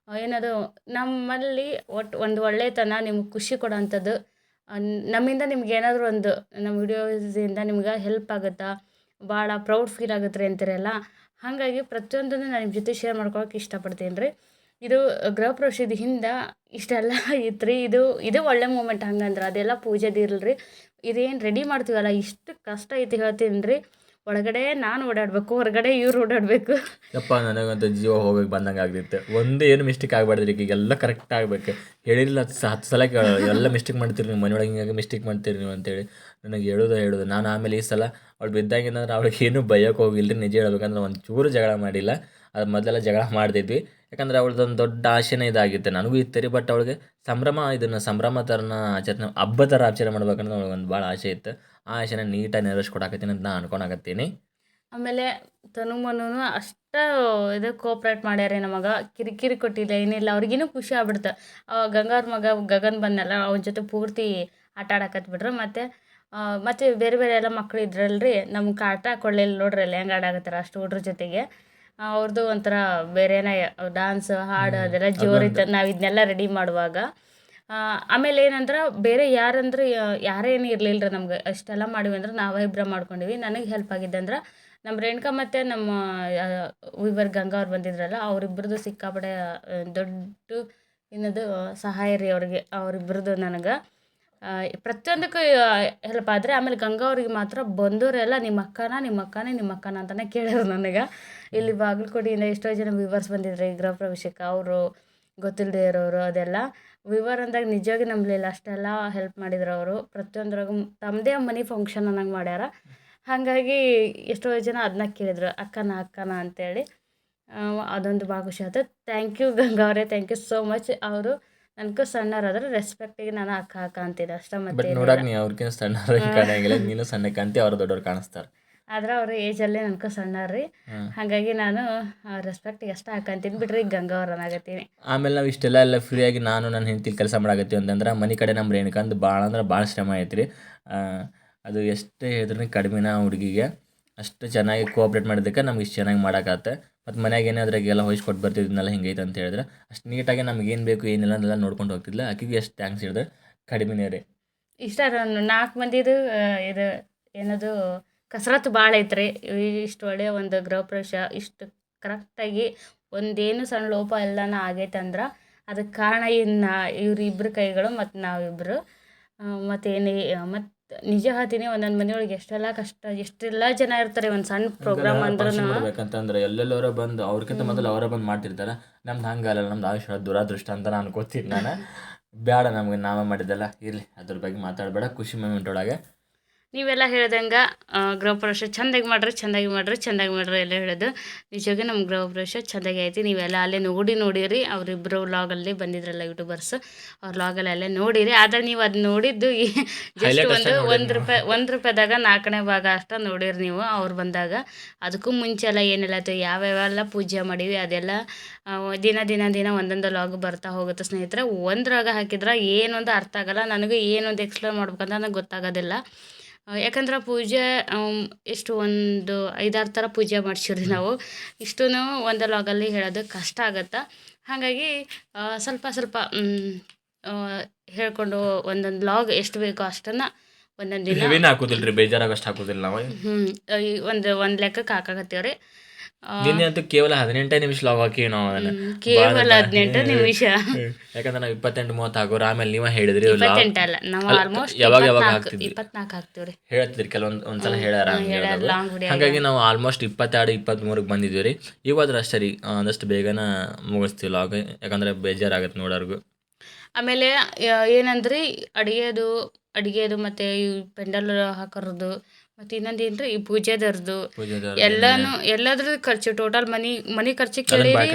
ಏನದು ನಮ್ಮಲ್ಲಿ ಒಟ್ಟು ಒಂದು ಒಳ್ಳೆತನ ನಿಮ್ಗೆ ಖುಷಿ ಕೊಡೋವಂಥದ್ದು ನಮ್ಮಿಂದ ನಿಮ್ಗೆ ಏನಾದರೂ ಒಂದು ನಮ್ಮ ವಿಡಿಯೋಸಿಂದ ನಿಮ್ಗೆ ಹೆಲ್ಪ್ ಆಗುತ್ತಾ? ಭಾಳ ಪ್ರೌಡ್ ಫೀಲ್ ಆಗುತ್ತೆ ರೀ ಅಂತೀರಲ್ಲ? ಹಾಗಾಗಿ ಪ್ರತಿಯೊಂದನ್ನು ನಾನು ನಿಮ್ಮ ಜೊತೆ ಶೇರ್ ಮಾಡ್ಕೊಳಕ್ಕೆ ಇಷ್ಟಪಡ್ತೀನಿ ರೀ. ಇದು ಗೃಹ ಪ್ರವೇಶದ ಹಿಂದೆ ಇಷ್ಟೆಲ್ಲ ಐತ್ರಿ. ಇದು ಇದು ಒಳ್ಳೆ ಮೂಮೆಂಟ್ ಹಂಗಂದ್ರೆ. ಅದೆಲ್ಲ ಪೂಜೆದು ಇರಲ್ರಿ. ಇದೇನು ರೆಡಿ ಮಾಡ್ತೀವಲ್ಲ? ಇಷ್ಟು ಕಷ್ಟ ಐತಿ ಹೇಳ್ತೀನಿ ರೀ ಒಳಗಡೆ ನಾನು ಓಡಾಡಬೇಕು, ಹೊರಗಡೆ ಇವ್ರು ಓಡಾಡಬೇಕು. ಯಪ್ಪ, ನನಗಂತೂ ಜೀವ ಹೋಗಕ್ಕೆ ಬಂದಂಗೆ ಆಗ್ತಿತ್ತು. ಒಂದು ಏನು ಮಿಸ್ಟೇಕ್ ಆಗಬಾರ್ದ್ರಿ ಈಗ. ಎಲ್ಲ ಕರೆಕ್ಟ್ ಆಗ್ಬೇಕು. ಹೇಳಿರಲಿಲ್ಲ, ಹತ್ತು ಸಲ ಕೇಳ ಎಲ್ಲ ಮಿಸ್ಟೇಕ್ ಮಾಡ್ತೀರಿ ನೀವು. ಮನೆಯೊಳಗೆ ಹಿಂಗಾಗಿ ಮಿಸ್ಟೇಕ್ ಮಾಡ್ತೀರಿ ನೀವು ಅಂತೇಳಿ. ನನಗೆ ಹೇಳೋದು ಹೇಳೋದು. ನಾನು ಆಮೇಲೆ ಈ ಸಲ ಅವ್ಳು ಬಿದ್ದಾಗಿಂದ್ರೆ ಅವ್ಳಿಗೆ ಏನು ಭಯಕ್ಕೆ ಹೋಗಿಲ್ಲ ನಿಜ ಹೇಳ್ಬೇಕಂದ್ರೆ ಒಂದು ಚೂರು ಜಗಳ ಮಾಡಿಲ್ಲ. ಅದು ಮೊದಲೆಲ್ಲ ಜಗಳ ಮಾಡ್ತಿದ್ವಿ. ಯಾಕಂದ್ರೆ ಒಂದು ದೊಡ್ಡ ಆಸೆನೇ ಇದಾಗಿತ್ತು. ನನಗೂ ಇತ್ತು ರೀ ಬಟ್ ಅವಳಿಗೆ ಸಂಭ್ರಮ, ಇದನ್ನು ಸಂಭ್ರಮ ಥರನ ಆಚರಣೆ, ಹಬ್ಬ ಥರ ಆಚರಣೆ ಮಾಡ್ಬೇಕಂದ್ರೆ ಒಂದು ಭಾಳ ಆಸೆ ಇತ್ತು. ಆ ಆಶೆನ ನೀಟಾಗಿ ನೆರವೇರಿಸ್ಕೊಡಾಕತ್ತೀನಿ ಅಂತ ನಾನು ಅನ್ಕೊಳಕತ್ತೀನಿ ಆಮೇಲೆ ತನು ಮನುನು ಅಷ್ಟ ಇದು ಕೋಪ್ರೇಟ್ ಮಾಡ್ಯಾರ ನಮಗೆ ಕಿರಿಕಿರಿ ಕೊಟ್ಟಿಲ್ಲ, ಏನಿಲ್ಲ, ಅವ್ರಿಗಿನ್ನೂ ಖುಷಿ ಆಗ್ಬಿಡ್ತು. ಗಂಗಾರ ಮಗ, ಗಗನ್ ಬಂದಲ್ಲ ಅವನ ಜೊತೆ ಪೂರ್ತಿ ಆಟ ಆಡಕತ್ ಬಿಟ್ರು. ಮತ್ತು ಮತ್ತು ಬೇರೆ ಬೇರೆ ಎಲ್ಲ ಮಕ್ಳು ಇದ್ರಲ್ರಿ ನಮ್ಗೆ ಆಟ ಕೊಡಲಿಲ್ಲ ನೋಡ್ರಿ, ಅಲ್ಲಿ ಹೆಂಗೆ ಆಡಾಕತ್ತಾರ ಅಷ್ಟು ಹುಡ್ರ ಜೊತೆಗೆ. ಅವ್ರದ್ದು ಒಂಥರ ಬೇರೆನೇ ಡಾನ್ಸ್ ಹಾಡು ಅದೆಲ್ಲ ಜೋರಿತ್ತು ನಾವು ಇದನ್ನೆಲ್ಲ ರೆಡಿ ಮಾಡುವಾಗ. ಆಮೇಲೆ ಏನಂದ್ರೆ ಬೇರೆ ಯಾರಂದ್ರೆ ಯಾರೇನು ಇರಲಿಲ್ಲ ರೀ ನಮ್ಗೆ. ಅಷ್ಟೆಲ್ಲ ಮಾಡಿವಿ ಅಂದ್ರೆ ನಾವೇ ಇಬ್ಬರ ಮಾಡ್ಕೊಂಡಿವಿ. ನನಗೆ ಹೆಲ್ಪ್ ಆಗಿದ್ದಂದ್ರೆ ನಮ್ಮ ರೇಣುಕಾ ಮತ್ತು ನಮ್ಮ ವಿವರ್ ಗಂಗಾ ಅವ್ರು ಬಂದಿದ್ರಲ್ಲ ಅವರಿಬ್ಬರದ್ದು ಸಿಕ್ಕಾಪಡೆ ದೊಡ್ಡ ಏನದು ಸಹಾಯ ರೀ ಅವ್ರಿಗೆ ಅವ್ರಿಬ್ಬರದ್ದು ನನಗೆ. ಪ್ರತಿಯೊಂದಕ್ಕೂ ಹೆಲ್ಪ್ ಆದರೆ ಆಮೇಲೆ ಗಂಗಾ ಅವ್ರಿಗೆ ಮಾತ್ರ ಬಂದವರೆಲ್ಲ ನಿಮ್ಮ ಅಕ್ಕನ, ನಿಮ್ಮ ಅಕ್ಕನೇ ನಿಮ್ಮ ಅಕ್ಕನ ಅಂತಲೇ ಕೇಳೋರು ನನಗೆ. ಇಲ್ಲಿ ಬಾಗಲಕೋಟೆಯಿಂದ ಎಷ್ಟೋ ಜನ ವಿವರ್ಸ್ ಬಂದಿದ್ರು ಈ ಗೃಹ ಪ್ರವೇಶಕ್ಕೆ. ಅವರು ಗೊತ್ತಿಲ್ಲದೆ ಇರೋರು, ಅದೆಲ್ಲ. ವಿವರ್ ಅಂದಾಗ ನಿಜವಾಗಿ ನಂಬಲಿಲ್ಲ, ಅಷ್ಟೆಲ್ಲ ಹೆಲ್ಪ್ ಮಾಡಿದ್ರು ಅವರು. ಪ್ರತಿಯೊಂದ್ರಾಗೂ ತಮ್ಮದೇ ಮನೆ ಫಂಕ್ಷನ್ ಅನ್ನಂಗೆ ಮಾಡ್ಯಾರ. ಹಾಗಾಗಿ ಎಷ್ಟೋ ಜನ ಅದನ್ನ ಕೇಳಿದ್ರು, ಅಕ್ಕನ ಅಕ್ಕನ ಅಂತೇಳಿ. ಅದೊಂದು ಭಾಳ ಖುಷಿ ಥ್ಯಾಂಕ್ ಯು ಗಂಗಾ ಅವರೇ. ಥ್ಯಾಂಕ್ ಯು ಸೋ ಮಚ್ ಅವರು ನನಗೂ ಸಣ್ಣವರಾದ್ರೆ ರೆಸ್ಪೆಕ್ಟಿಗೆ ನಾನು ಅಕ್ಕ ಅಕ್ಕ ಅಂತೀನಿ ಅಷ್ಟೇ ಬಟ್ ಮತ್ತೆ ನೋಡಕ್ ನೀ ಅವ್ರಿಗಿಂತ ಸಣ್ಣವ್ರಿಗೆ ಕಾಣಂಗಿಲ್ಲ ನೀನು ಸಣ್ಣ ಕಾಂತಿ ಅವ್ರು ದೊಡ್ಡವ್ರು ಕಾಣಿಸ್ತಾರೆ. ಆದ್ರೆ ಅವ್ರ ಏಜಲ್ಲೇ ನನಗೂ ಸಣ್ಣವ್ರು ರೀ. ಹಾಗಾಗಿ ನಾನು ರೆಸ್ಪೆಕ್ಟ್ ಎಷ್ಟ ಹಾಕಂತೀನಿ ಬಿಡ್ರಿ ಗಂಗಾ ಅವ್ರು ಅನ್ನಾಗತ್ತೀನಿ ಆಮೇಲೆ ನಾವು ಇಷ್ಟೆಲ್ಲ ಎಲ್ಲ ಫ್ರೀಯಾಗಿ ನಾನು ನನ್ನ ಹೆಂಡತಿ ಕೆಲಸ ಮಾಡಾಕತ್ತೀವಿ ಅಂತಂದ್ರೆ ಮನೆ ಕಡೆ ನಮ್ಮ ರೇಣುಕಂದು ಭಾಳ ಅಂದ್ರೆ ಭಾಳ ಶ್ರಮ ಐತ್ರಿ. ಆ, ಅದು ಎಷ್ಟೇ ಹೇಳಿದ್ರು ಕಡಿಮೆನ ಹುಡುಗಿಗೆ. ಅಷ್ಟು ಚೆನ್ನಾಗಿ ಕೋಆಪ್ರೇಟ್ ಮಾಡಿದ್ದಕ್ಕೆ ನಮ್ಗೆ ಇಷ್ಟು ಚೆನ್ನಾಗಿ ಮಾಡೋಕ್ಕಾಗತ್ತೆ. ಮತ್ತು ಮನ್ಯಾಗ ಏನಾದ್ರಾಗೆಲ್ಲ ಹೊಯ್ಸ್ಕೊಟ್ಟು ಬರ್ತಿದ್ನಲ್ಲ ಹಿಂಗೈತೆ ಅಂತ ಹೇಳಿದ್ರೆ ಅಷ್ಟು ನೀಟಾಗಿ ನಮ್ಗೆ ಏನು ಬೇಕು ಏನಿಲ್ಲ ಅಂತೆಲ್ಲ ನೋಡ್ಕೊಂಡು ಹೋಗ್ತಿದ್ಲ. ಆಕಿಗೆ ಎಷ್ಟು ಥ್ಯಾಂಕ್ಸ್ ಹೇಳಿದ್ರೆ ಕಡಿಮೆನೇ ರೀ. ಇಷ್ಟ ನಾಲ್ಕು ಮಂದಿದು ಇದು ಏನದು, ಕಸರತ್ತು ಭಾಳ ಐತ್ರಿ ಇಷ್ಟು ಒಳ್ಳೆಯ ಒಂದು ಗೃಹ ಪ್ರವೇಶ, ಇಷ್ಟು ಕರೆಕ್ಟಾಗಿ ಒಂದೇನು ಸಣ್ಣ ಲೋಪ ಎಲ್ಲನೂ ಆಗೈತೆ ಅಂದ್ರೆ ಅದಕ್ಕೆ ಕಾರಣ ಇನ್ನು ಇವ್ರಿಬ್ರ ಕೈಗಳು ಮತ್ತು ನಾವಿಬ್ಬರು ಮತ್ತೇನು ಏನು ಮತ್ತು ನಿಜ ಹೇಳ್ತೀನಿ ಒಂದೊಂದು ಮನೆಯೊಳಗೆ ಎಷ್ಟೆಲ್ಲ ಕಷ್ಟ ಎಷ್ಟೆಲ್ಲ ಜನ ಇರ್ತಾರೆ ಒಂದು ಸಣ್ಣ ಪ್ರೋಗ್ರಾಮ್ ಅಂದ್ರೆ ಮಾಡ್ಬೇಕಂತಂದ್ರೆ ಎಲ್ಲೆಲ್ಲವರ ಬಂದು ಅವ್ರಕ್ಕಿಂತ ಮೊದಲು ಅವರ ಬಂದು ಮಾಡ್ತಿರ್ತಾರೆ. ನಮ್ದು ಹಂಗಲ್ಲ ನಮ್ದು ಆಯುಷ್ಯ ದುರಾದೃಷ್ಟ ಅಂತ ನಾನು ಅನ್ಕೋತೀನಿ ನಾನು. ಬೇಡ ನಮ್ಗೆ ನಾವೇ ಮಾಡಿದ್ದಲ್ಲ. ಇರಲಿ ಅದ್ರ ಬಗ್ಗೆ ಮಾತಾಡಬೇಡ. ಖುಷಿ ಮೂಮೆಂಟ್ ಒಳಗೆ. ನೀವೆಲ್ಲ ಹೇಳ್ದಂಗೆ ಗೃಹ ಪ್ರವೇಶ ಚೆಂದಾಗಿ ಮಾಡ್ರಿ ಚೆಂದಾಗಿ ಮಾಡ್ರಿ ಚೆಂದಾಗಿ ಮಾಡ್ರಿ ಎಲ್ಲ ಹೇಳೋದು. ನಿಜವಾಗಿ ನಮ್ಮ ಗೃಹ ಪ್ರವೇಶ ಚೆಂದಾಗಿ ಐತಿ ನೀವೆಲ್ಲ ಅಲ್ಲೇ ನೋಡಿ ನೋಡಿರಿ. ಅವರಿಬ್ಬರು ವ್ಲಾಗಲ್ಲಿ ಬಂದಿದ್ರಲ್ಲ ಯೂಟ್ಯೂಬರ್ಸ್ ಅವ್ರ ವ್ಲಾಗಲ್ಲಿ ಅಲ್ಲೇ ನೋಡಿರಿ. ಆದರೆ ನೀವು ಅದು ನೋಡಿದ್ದು ಜಸ್ಟ್ ಒಂದು ಒಂದು ರೂಪಾಯಿ ಒಂದು ರೂಪಾಯಿದಾಗ ನಾಲ್ಕನೇ ಭಾಗ ಅಷ್ಟ ನೋಡಿರಿ ನೀವು ಅವ್ರು ಬಂದಾಗ. ಅದಕ್ಕೂ ಮುಂಚೆ ಎಲ್ಲ ಏನೆಲ್ಲ ಆಯ್ತು. ಯಾವ್ಯಾವೆಲ್ಲ ಪೂಜೆ ಮಾಡೀವಿ ಅದೆಲ್ಲ ದಿನ ದಿನ ದಿನ ಒಂದೊಂದು ಲಾಗ್ ಬರ್ತಾ ಹೋಗುತ್ತೆ ಸ್ನೇಹಿತರೆ. ಒಂದ್ರಾಗ ಹಾಕಿದ್ರೆ ಏನೊಂದು ಅರ್ಥ ಆಗಲ್ಲ. ನನಗೆ ಏನೊಂದು ಎಕ್ಸ್ಪ್ಲೇನ್ ಮಾಡ್ಬೇಕಂತ ನನಗೆ ಗೊತ್ತಾಗೋದಿಲ್ಲ. ಯಾಕಂದ್ರೆ ಪೂಜೆ ಎಷ್ಟು ಒಂದು ಐದಾರು ಥರ ಪೂಜೆ ಮಾಡ್ಸಿವ್ರಿ ನಾವು. ಇಷ್ಟೂ ಒಂದು ಲಾಗಲ್ಲಿ ಹೇಳೋದು ಕಷ್ಟ ಆಗತ್ತೆ. ಹಾಗಾಗಿ ಸ್ವಲ್ಪ ಸ್ವಲ್ಪ ಹೇಳ್ಕೊಂಡು ಒಂದೊಂದು ಲಾಗ್ ಎಷ್ಟು ಬೇಕೋ ಅಷ್ಟನ್ನು ಒಂದೊಂದು ದಿನ ಹಾಕೋದಿಲ್ಲ ರೀ ಬೇಜಾರಾಗಷ್ಟು ಹಾಕೋದಿಲ್ಲ ನಾವು? ಹ್ಞೂ ಒಂದು ಒಂದು ಲೆಕ್ಕಕ್ಕೆ ಹಾಕಾಕತ್ತೀವ್ರಿ. ಆ, ನಿನ್ನೆ ಅಂತೂ ಕೇವಲ ಹದಿನೆಂಟೇ ನಿಮಿಷ ಲಾಗ್ ಹಾಕಿವಿ ನಾವು ಅದನ್ನ. ಕೇವಲ ಹದಿನೆಂಟು ನಿಮಿಷ. ಯಾಕಂದ್ರೆ ನಾವು ಇಪ್ಪತ್ತೆಂಟು ಮೂವತ್ತು ಆಗೋರು ಆಮೇಲೆ ನೀವ ಹೇಳಿದ್ರಿ ಇಪ್ಪತ್ತೆಂಟಲ್ಲ ನಾವು ಆಲ್ಮೋಸ್ಟ್ ಯಾವಾಗ ಯಾವಾಗ ಹಾಕ್ತಿದ್ವಿ? ಇಪ್ಪತ್ನಾಲ್ಕು ಹಾಕ್ತೀವ್ರಿ. ಹೇಳ್ತಿದ್ರಿ ಕೆಲವೊಂದು ಒಂದ್ಸಲ ಹೇಳ್ಯಾರ video ಹಾಗಾಗಿ ನಾವು ಆಲ್ಮೋಸ್ಟ್ ಇಪ್ಪತ್ತೆರಡು ಇಪ್ಪತ್ತ್ಮೂರಕ್ಕೆ ಬಂದಿದ್ವಿ ರೀ. ಇವಾದ್ರ ಅಷ್ಟೇ ರೀ ಒಂದಷ್ಟು ಬೇಗನ ಮುಗಿಸ್ತೀವಿ ಲಾಗ್ ಯಾಕಂದ್ರೆ ಬೇಜಾರಾಗತ್ತೆ ನೋಡೋರ್ಗು. ಆಮೇಲೆ ಏನಂದ್ರಿ ಅಡಿಗೆದು ಅಡಿಗೆದು ಮತ್ತೆ ಈ ಪೆಂಡಲ್ ಹಾಕೋರದು ಮತ್ತೆ ಇನ್ನೊಂದು ಏನ್ರಿ ಈ ಪೂಜೆದರ್ದು ಎಲ್ಲಾನು ಎಲ್ಲದ್ರ ಖರ್ಚು ಟೋಟಲ್ ಮನಿ ಮನಿ ಖರ್ಚು ಕೇಳಿರಿ.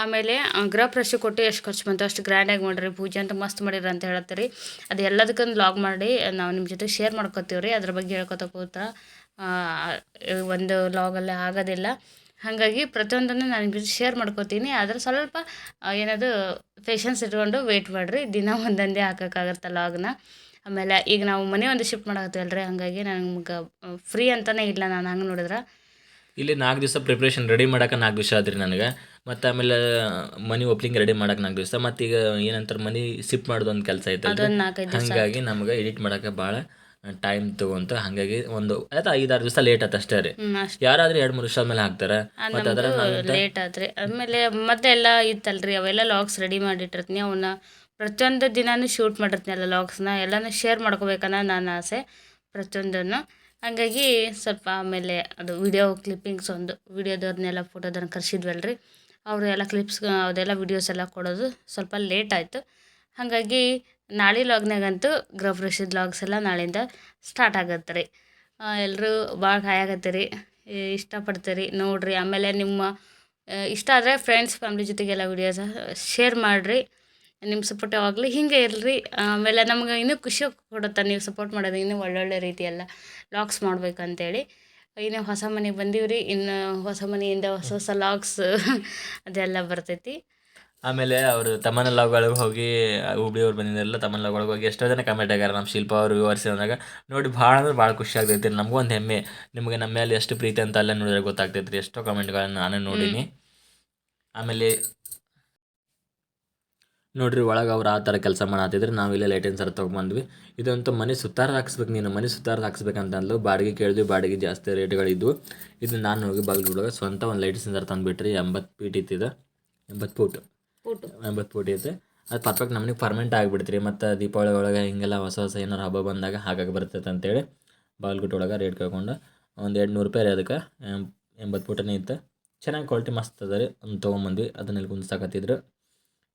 ಆಮೇಲೆ ಗ್ರಹ ಗೃಹ ಪ್ರವೇಶ ಕೊಟ್ಟು ಎಷ್ಟು ಖರ್ಚು ಬಂತು ಅಷ್ಟು ಗ್ರ್ಯಾಂಡಾಗಿ ಮಾಡ್ರಿ ಪೂಜೆ ಅಂತ ಮಸ್ತ್ ಮಾಡಿರಿ ಅಂತ ಹೇಳ್ತೀರಿ ಅದು ಎಲ್ಲದಕ್ಕೂ ಲಾಗ್ ಮಾಡಿ ನಾವು ನಿಮ್ಮ ಜೊತೆ ಶೇರ್ ಮಾಡ್ಕೊತೀವಿ ರೀ ಅದ್ರ ಬಗ್ಗೆ ಹೇಳ್ಕೊತ ಕೂತ ಒಂದು ಲಾಗಲ್ಲೇ ಆಗೋದಿಲ್ಲ. ಹಾಗಾಗಿ ಪ್ರತಿಯೊಂದನ್ನು ನಾನು ನಿಮ್ಮ ಜೊತೆ ಶೇರ್ ಮಾಡ್ಕೋತೀನಿ. ಆದರೆ ಸ್ವಲ್ಪ ಏನದು ಪೇಷನ್ಸ್ ಇಟ್ಕೊಂಡು ವೆಯ್ಟ್ ಮಾಡಿರಿ ದಿನ ಒಂದೊಂದೇ ಹಾಕೋಕ್ಕಾಗತ್ತೆ ಲಾಗ್ನ ಆಮೇಲೆ ಈಗ ನಾವು ಮನೆ ಒಂದು ಶಿಫ್ಟ್ ಮಾಡಕತ್ತೀವಲ್ರಿ ಹಂಗಾಗಿ ನಮ್ಗೆ ಫ್ರೀ ಅಂತಾನೆ ಇಲ್ಲ ನಾನು ಹಂಗೆ ನೋಡಿದ್ರೆ. ಇಲ್ಲಿ ನಾಲ್ಕು ದಿವಸ ಪ್ರಿಪ್ರೇಷನ್ ರೆಡಿ ಮಾಡಕ್ಕೆ ನಾಲ್ಕು ದಿವಸ ಆದ್ರಿ ನನಗೆ. ಮತ್ತು ಆಮೇಲೆ ಮನಿ ಓಪ್ನಿಂಗ್ ರೆಡಿ ಮಾಡಕ್ಕೆ ನಾಲ್ಕು ದಿವಸ. ಮತ್ತು ಈಗ ಏನಂತಾರೆ ಮನಿ ಶಿಫ್ಟ್ ಮಾಡೋದು ಒಂದು ಕೆಲಸ ಐತೆ ಹಂಗಾಗಿ ನಮ್ಗೆ ಎಡಿಟ್ ಮಾಡೋಕೆ ಭಾಳ ಟೈಮ್ ತಗೊಂತ ಹಾಗಾಗಿ ಒಂದು ಆಯ್ತಾ? ಐದಾರು ದಿವಸ ಲೇಟ್ ಆಯ್ತು ಅಷ್ಟೇ ರೀ. ಯಾರಾದ್ರೂ ಎರಡು ಮೂರು ವರ್ಷ ಆದ್ಮೇಲೆ ಹಾಕ್ತಾರೆ? ಮತ್ತೆ ಅದರ ಲೇಟ್ ಆದ್ರೆ ಆಮೇಲೆ ಮತ್ತೆ ಎಲ್ಲ ಇತ್ತಲ್ರಿ ಅವೆಲ್ಲ ಲಾಗ್ಸ್ ರೆಡಿ ಮಾಡಿಟ್ಟಿರ್ತೀನಿ. ಅವನ್ನ ಪ್ರತಿಯೊಂದು ದಿನಾನು ಶೂಟ್ ಮಾಡಿರ್ತೀನಿ ಎಲ್ಲ ಲಾಗ್ಸ್ನ ಎಲ್ಲನೂ ಶೇರ್ ಮಾಡ್ಕೋಬೇಕನ್ನೋ ನನ್ನ ಆಸೆ ಪ್ರತಿಯೊಂದನ್ನು. ಹಾಗಾಗಿ ಸ್ವಲ್ಪ ಆಮೇಲೆ ಅದು ವಿಡಿಯೋ ಕ್ಲಿಪ್ಪಿಂಗ್ಸ್ ಒಂದು ವಿಡಿಯೋದವ್ರನ್ನೆಲ್ಲ ಫೋಟೋದನ್ನ ಕರ್ಸಿದ್ವಲ್ರಿ. ಅವರು ಎಲ್ಲ ಕ್ಲಿಪ್ಸ್ ಅದೆಲ್ಲ ವಿಡಿಯೋಸ್ ಎಲ್ಲ ಕೊಡೋದು ಸ್ವಲ್ಪ ಲೇಟ್ ಆಯಿತು. ಹಾಗಾಗಿ ನಾಳೆ ಲಾಗ್ನಾಗಂತೂ ಗೃಹಪ್ರವೇಶದ ಲಾಗ್ಸ್ ಎಲ್ಲ ನಾಳೆಯಿಂದ ಸ್ಟಾರ್ಟ್ ಆಗತ್ತೆ ರೀ. ಎಲ್ಲರೂ ಭಾಳ ಕಾಯಾಗತ್ತೀರಿ ಇಷ್ಟಪಡ್ತೀರಿ, ನೋಡಿರಿ. ಆಮೇಲೆ ನಿಮ್ಮ ಇಷ್ಟ ಆದರೆ ಫ್ರೆಂಡ್ಸ್ ಫ್ಯಾಮ್ಲಿ ಜೊತೆಗೆಲ್ಲ ವಿಡಿಯೋಸ್ ಶೇರ್ ಮಾಡಿರಿ. ನಿಮ್ಮ ಸಪೋರ್ಟ್ ಯಾವಾಗಲೂ ಹಿಂಗೆ ಇರಲಿ ಆಮೇಲೆ ನಮ್ಗೆ ಇನ್ನೂ ಖುಷಿ ಕೊಡುತ್ತೆ ನೀವು ಸಪೋರ್ಟ್ ಮಾಡೋದು ಇನ್ನೂ ಒಳ್ಳೊಳ್ಳೆ ರೀತಿಯೆಲ್ಲ ಲಾಗ್ಸ್ ಮಾಡ್ಬೇಕಂತೇಳಿ. ಇನ್ನು ಹೊಸ ಮನೆಗೆ ರೀ ಇನ್ನು ಹೊಸ ಮನೆಯಿಂದ ಹೊಸ ಹೊಸ ಲಾಗ್ಸ್ ಅದೆಲ್ಲ ಬರ್ತೈತಿ. ಆಮೇಲೆ ಅವರು ತಮ್ಮನ ಲಾಗ್ ಒಳಗೆ ಹೋಗಿ ಹುಬ್ಳಿ ಅವ್ರು ಬಂದಿದ್ದೆಲ್ಲ ತಮ್ಮನ ಲಾಗ್ ಒಳಗೆ ಹೋಗಿ ಎಷ್ಟೋ ಜನ ಕಮೆಂಟ್ ಆಗ್ಯಾರ ನಮ್ಮ ಶಿಲ್ಪ ಅವರು ವಿವರಿಸಿದಾಗ ನೋಡಿ ಭಾಳ ಅಂದ್ರೆ ಭಾಳ ಖುಷಿ ಆಗ್ತೈತಿ ನಮಗೂ ಒಂದು ಹೆಮ್ಮೆ. ನಿಮಗೆ ನಮ್ಮ ಮೇಲೆ ಎಷ್ಟು ಪ್ರೀತಿ ಅಂತ ಅಲ್ಲೇ ನೋಡಿದ್ರೆ ಗೊತ್ತಾಗ್ತೈತೆ ರೀ ಎಷ್ಟೋ ಕಮೆಂಟ್ಗಳನ್ನು ನಾನು ನೋಡೀನಿ. ಆಮೇಲೆ ನೋಡ್ರಿ ಒಳಗೆ ಅವ್ರು ಆ ಥರ ಕೆಲಸ ಮಾಡತ್ತಿದ್ರೆ ನಾವು ಇಲ್ಲೇ ಲೈಟಿನ ಸರ್ ತೊಗೊಂಬಂದ್ವಿ ಇದಂತೂ ಮನೆ ಸುತ್ತಾರ ಹಾಕ್ಸ್ಬೇಕು ನೀನು, ಮನೆ ಸುತ್ತಾರ ಹಾಕ್ಸ್ಬೇಕಂತಂದ್ಲು ಬಾಡಿಗೆ ಕೇಳಿದ್ವಿ, ಬಾಡಿಗೆ ಜಾಸ್ತಿ ರೇಟ್ಗಳಿದ್ವು ಇದು ನಾನು ಹೋಗಿ ಬಾಗಿಲು ಸ್ವಂತ ಒಂದು ಲೈಟ್ ಸರ್ ತಂದುಬಿಟ್ರಿ, ಎಂಬತ್ತು ಫೀಟ್ ಇತ್ತಿದೆ, ಎಂಬತ್ತು ಫೂಟ್ ಊಟ ಪೂಟಿ ಐತೆ ಅದು ಪರ್ಫೆಕ್ಟ್ ನಮಗೆ ಫರ್ಮೆಂಟ್ ಆಗಿಬಿಡ್ತು ರೀ ಮತ್ತು ದೀಪಾವಳಿ ಒಳಗೆ ಹಿಂಗೆಲ್ಲ ಹೊಸ ಹೊಸ ಏನಾರು ಹಬ್ಬ ಬಂದಾಗ ಹಾಗಾಗಿ ಬರ್ತೈತೆ ಅಂತೇಳಿ ಬಾಲ್ಗುಟ್ ಒಳಗೆ ರೇಟ್ ಕೇಳ್ಕೊಂಡು ಒಂದು ಎರಡು ನೂರು ರೂಪಾಯಿ ರೀ ಅದಕ್ಕೆ. ಎಂಬತ್ತು ಪೂಟನೇ ಇತ್ತು. ಚೆನ್ನಾಗಿ ಕ್ವಾಲಿಟಿ ಮಸ್ತ್ ಅದ ರೀ. ಒಂದು ತೊಗೊಂಬಂದ್ವಿ. ಅದನ್ನ ಇಲ್ಲಿ ಕುಂದ್ಸಾಕತ್ತಿದ್ರು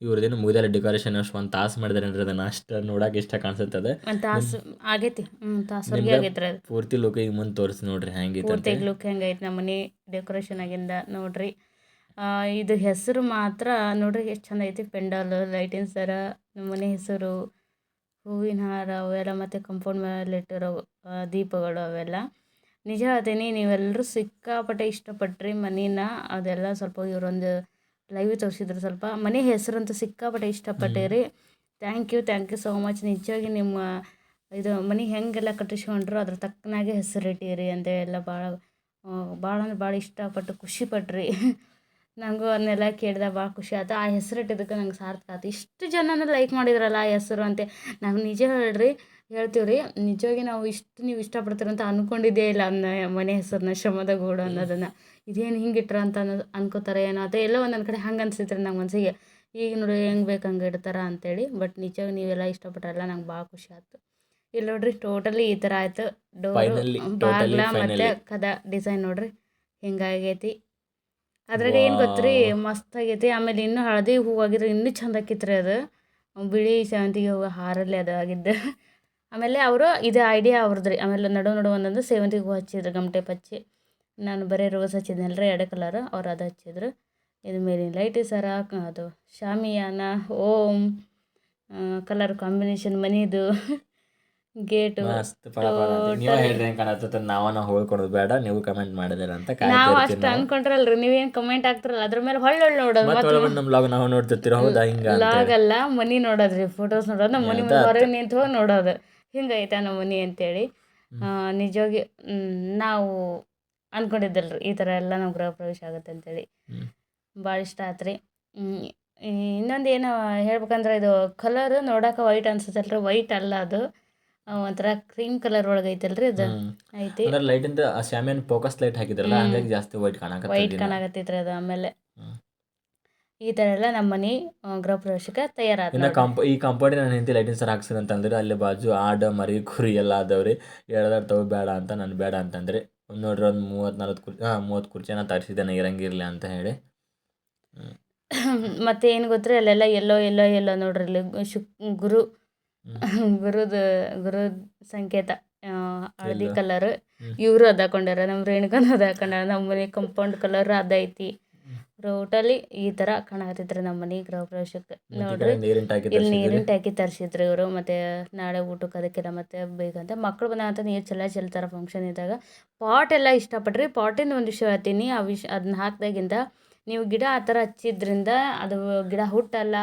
ಇವ್ರದ್ದೇನು ಮುಗಿದಲ್ಲ ಡೆಕೋರೇಷನ್ ಅಷ್ಟು ಒಂದು ತಾಸು ಮಾಡಿದಾರೆ ಅಂದ್ರೆ ಅದನ್ನು. ಅಷ್ಟು ನೋಡಕ್ಕೆ ಇಷ್ಟ ಕಾಣಿಸುತ್ತದೆ ತಾಸು ಆಗೈತಿ. ಪೂರ್ತಿ ಲುಕ್ ಈಗ ಮುಂದೆ ತೋರಿಸಿ ನೋಡ್ರಿ ಹೆಂಗೈತೆ ಪೂರ್ತಿ ಲುಕ್ ಹೆಂಗೈತೆ ನಮ್ಮ ಮನೆ ಡೆಕೋರೇಷನ್ ಆಗಿಂದ ನೋಡ್ರಿ. ಇದು ಹೆಸರು ಮಾತ್ರ ನೋಡ್ರಿ, ಎಷ್ಟು ಚಂದ ಐತಿ ಪೆಂಡಲ್, ಲೈಟಿನ ಸರ ನಮ್ಮನೆ ಹೆಸರು, ಹೂವಿನ ಹಾರ ಅವೆಲ್ಲ ಮತ್ತು ಕಂಪೌಂಡ್ ಮೇಲೆ ಇಟ್ಟಿರೋ ದೀಪಗಳು ಅವೆಲ್ಲ. ನಿಜ ಹೇಳ್ತೀನಿ ನೀವೆಲ್ಲರೂ ಸಿಕ್ಕಾಪಟ್ಟೆ ಇಷ್ಟಪಟ್ರಿ ಮನೇನ, ಅದೆಲ್ಲ ಸ್ವಲ್ಪ ಇವರೊಂದು ಲೈವ್ ತೋರಿಸಿದ್ರು ಸ್ವಲ್ಪ. ಮನೆ ಹೆಸರಂತೂ ಸಿಕ್ಕಾಪಟ್ಟೆ ಇಷ್ಟಪಟ್ಟಿರಿ. Thank you thank you so much ನಿಜವಾಗಿ ನಿಮ್ಮ, ಇದು ಮನೆ ಹೆಂಗೆಲ್ಲ ಕಟ್ಟಿಸ್ಕೊಂಡ್ರು, ಅದ್ರ ತಕ್ಕನಾಗೆ ಹೆಸರಿಟ್ಟಿರಿ ಅಂತ ಎಲ್ಲ ಭಾಳ ಭಾಳ ಅಂದ್ರೆ ಭಾಳ ಇಷ್ಟಪಟ್ಟು ಖುಷಿ ಪಟ್ರಿ ನನಗೂ ಅದನ್ನೆಲ್ಲ ಕೇಳಿದಾಗ ಭಾಳ ಖುಷಿ ಆಯ್ತು ಆ ಹೆಸರು ಇಟ್ಟಿದ್ದಕ್ಕೆ ನಂಗೆ ಸಾರ್ಥಕ ಆಯ್ತು ಇಷ್ಟು ಜನನ ಲೈಕ್ ಮಾಡಿದ್ರಲ್ಲ ಆ ಹೆಸರು ಅಂತ. ನಾವು ನಿಜ ಹೇಳ್ರಿ ಹೇಳ್ತೀವಿ ರೀ ನಿಜವಾಗಿ ನಾವು ಇಷ್ಟು ನೀವು ಇಷ್ಟಪಡ್ತೀರಂತ ಅಂದ್ಕೊಂಡಿದ್ದೇ ಇಲ್ಲ ಅನ್ನ ಮನೆ ಹೆಸರನ್ನ ಶ್ರಮದ ಗೂಡು ಅನ್ನೋದನ್ನು. ಇದೇನು ಹಿಂಗೆ ಇಟ್ರ ಅಂತ ಅನ್ನೋದು ಅನ್ಕೋತಾರೆ ಏನೋ ಅಥವಾ ಎಲ್ಲ ಒಂದೊಂದು ಕಡೆ ಹಂಗೆ ಅನ್ಸಿತ್ರಿ ನಂಗೆ ಮನಸ್ಸಿಗೆ ಈಗ ನೋಡಿ ಹೆಂಗೆ ಬೇಕು ಹಂಗೆ ಇಡ್ತಾರ ಅಂತೇಳಿ. ಬಟ್ ನಿಜವಾಗಿ ನೀವೆಲ್ಲ ಇಷ್ಟಪಟ್ರಲ್ಲ ನಂಗೆ ಭಾಳ ಖುಷಿ ಆಯ್ತು ಇಲ್ಲಿ ನೋಡ್ರಿ ಟೋಟಲಿ ಈ ಥರ ಆಯ್ತು. ಡೋರು ಬಾಗ್ಲ ಮತ್ತು ಕದ ಡಿಸೈನ್ ನೋಡ್ರಿ. ಹಿಂಗಾಗೈತಿ ಅದ್ರಾಗ ಏನು ಗೊತ್ತ್ರಿ ಮಸ್ತ್ ಆಗೈತಿ ಆಮೇಲೆ ಇನ್ನೂ ಹಳದಿ ಹೂ ಆಗಿದ್ರೆ ಇನ್ನೂ ಚಂದ ಆಕಿತ್ರಿ ಅದು. ಬಿಳಿ ಸೇವಂತಿಗೆ ಹೂವು ಹಾರಲ್ಲಿ ಅದು ಆಗಿದ್ದು. ಆಮೇಲೆ ಅವರು ಇದು ಐಡಿಯಾ ಅವ್ರದ್ದು ರೀ ಆಮೇಲೆ ನಡು ನಡು ಒಂದೊಂದು ಸೇವಂತಿಗೆ ಹೂವು ಹಚ್ಚಿದ್ರು ಗಮ್ ಟೈಪ್ ಹಚ್ಚಿ ನಾನು ಬರೀ ರೋಸ್ ಹಚ್ಚಿದ್ನಲ್ಲ ರೀ ಎರಡು ಕಲರ್ ಅವ್ರು ಅದು ಹಚ್ಚಿದ್ರು. ಇದು ಮೇಲಿನ ಲೈಟ್ ಸರ ಅದು ಶಾಮಿಯಾನ ಓಂ ಕಲರ್ ಕಾಂಬಿನೇಷನ್ ಮನಿದು. ಗೇಟು. ಮಸ್ತ್ ಪಳ ಪಳ ಅಂತ. ನೀವೇ ಹೇಳ್ರಿ ಹೆಂಗೆ ಕಾಣತ್ತ ಹೋಳ್ಕೊಡೋದು ಬೇಡ ನೀವು ಕಮೆಂಟ್ ಮಾಡಿದಿರ ಅಂತ ನಾವು ಕಾಯ್ತಿರ್ತೀವಿ ಅಷ್ಟು ಅನ್ಕೊಂಡ್ರಲ್ರಿ ನೀವೇನ್ ಕಮೆಂಟ್ ಹಾಕ್ತಿರಲ್ಲ ಅದ್ರ ಮೇಲೆ ಹೊಳ್ಳಿ ಹೊಳ್ಳಿ ನೋಡೋದು ಮತ್ತೆ ಒಳಗೊಂದು ನಮ್ಮ ಲಾಗ್ ನಾವು ನೋಡ್ತಿರ್ತೀರ ಹೌದಾ ಹಿಂಗ ಅಂತ ಲಾಗ್ ಅಲ್ಲ ಮನಿ ನೋಡೋದ್ರಿ ಫೋಟೋಸ್ ನೋಡೋದು ನಮ್ಮ ಮನಿ ಮುಂದೆ ಹೊರಗೆ ನಿಂತು ಹೋಗಿ ನೋಡೋದು. ಹಿಂಗೈತಾ ನಮ್ಮ ಮನಿ ಅಂತೇಳಿ. ಆ, ನಿಜವಾಗಿ ಮ್, ನಾವು ಅನ್ಕೊಂಡಿದ್ದಲ್ರಿ ಈ ಥರ ಎಲ್ಲ ನಮ್ಮ ಗೃಹ ಪ್ರವೇಶ ಆಗುತ್ತೆ ಅಂತೇಳಿ. ಹ್ಮ್. ಭಾಳ ಇಷ್ಟ ಆತ್ರಿ. ಇನ್ನೊಂದು ಏನು ಹೇಳ್ಬೇಕಂದ್ರೆ ಇದು ಕಲರ್ ನೋಡಕ್ಕೆ ವೈಟ್ ಅನ್ಸುತ್ತಲ್ರಿ ವೈಟ್ ಅಲ್ಲ ಅದು. ಒಂಥರ ಕ್ರೀಮ್ ಕಲರ್ ಒಳಗೆ ಐತಲ್ರಿ ಅದು. ಐತಿ. ಅಂದ್ರೆ ಲೈಟ್ ಇಂದ ಆ ಶಾಮಿಯಾನ ಫೋಕಸ್ ಲೈಟ್ ಹಾಕಿದ್ರಲ್ಲ. ಹಂಗಾಗಿ ಜಾಸ್ತಿ ವೈಟ್ ವೈಟ್ ಕಾಣಕತ್ತಿಲ್ಲ ಕಾಣಕತ್ತೈತ್ರಿ ಅದು ಆಮೇಲೆ. ಈ ಥರ ಎಲ್ಲ ನಮ್ಮ ಮನೆ ಗೃಹ ಪ್ರವೇಶಕ್ಕೆ ತಯಾರಾದ ಇನ್ನು ಕಾಂಪ ಈ ಕಾಂಪೌಂಡ್ ನಾನು ಹೆಂಡತಿ ಲೈಟಿಂಗ್ ಸರ್ ಹಾಕ್ಸಿನ ಅಂತಂದ್ರೆ ಅಲ್ಲಿ ಬಾಜು ಆಡ ಮರಿ ಕುರಿ ಎಲ್ಲ ಅದಾವ್ರಿ. ಹೇಳ್ದಾರ ತಗೋ ಬೇಡ ಅಂತ ನಾನು ಬೇಡ ಅಂತಂದ್ರೆ. ನೋಡ್ರಿ ಒಂದು ಮೂವತ್ತು ನಲ್ವತ್ತು ಕುರ್ಚಿ ಹಾಂ ಮೂವತ್ತು ಕುರ್ಚಿನ ತರಿಸಿದ್ದೆ ನಾ ಇರಂಗಿರ್ಲಿ ಅಂತ ಹೇಳಿ. *coughs* ಮತ್ತೆ ಏನು ಗೊತ್ತ್ರಿ ಅಲ್ಲೆಲ್ಲ ಎಲ್ಲೋ ಎಲ್ಲೋ ಎಲ್ಲೋ ನೋಡ್ರಿ ಇಲ್ಲಿ ಗು- ಶುಕ್ ಗುರು ಗುರುದ ಗುರು ಸಂಕೇತ. ಹಳದಿ ಕಲರ್. ಇವರು ಅದ ಹಾಕೊಂಡಾರ ನಮ್ಮ ರೇಣುಕನ ಅದ ಹಾಕೊಂಡಾರ ನಮ್ಮ ಮನೆ ಕಂಪೌಂಡ್ ಕಲರ್ ಅದ ಐತಿ. ಟೋಟಲಿ ಈ ತರ ಕಾಣಕತ್ತೈತ್ರಿ ನಮ್ಮ ಮನೆ ಗೃಹ ಪ್ರವೇಶಕ್ಕೆ ನೋಡ್ರಿ ನೀರಿನ ಇಲ್ಲಿ ಟ್ಯಾಕಿ ತರಿಸಿದ್ರು ಇವರು. ಮತ್ತೆ ನಾಳೆ ಊಟಕ್ಕೆ ಅದಕ್ಕೆಲ್ಲ ಮತ್ತೆ ಬೇಕಂತ. ಮಕ್ಕಳು ಬಂದಂತ ನೀರು ಚೆಲ್ಲ ಚೆಲ್ತಾರ ಫಂಕ್ಷನ್ ಇದ್ದಾಗ. ಪಾಟ್ ಎಲ್ಲ ಇಷ್ಟಪಟ್ರಿ ಪಾಟಿಂದ ಒಂದು ವಿಷಯ ಹೇಳ್ತೀನಿ. ಆ ವಿಷ ಅದನ್ನ ಹಾಕ್ದಾಗಿಂದ ನೀವು ಗಿಡ ಆ ಥರ ಹಚ್ಚಿದ್ರಿಂದ ಅದು ಗಿಡ ಹುಟ್ಟಲ್ಲ.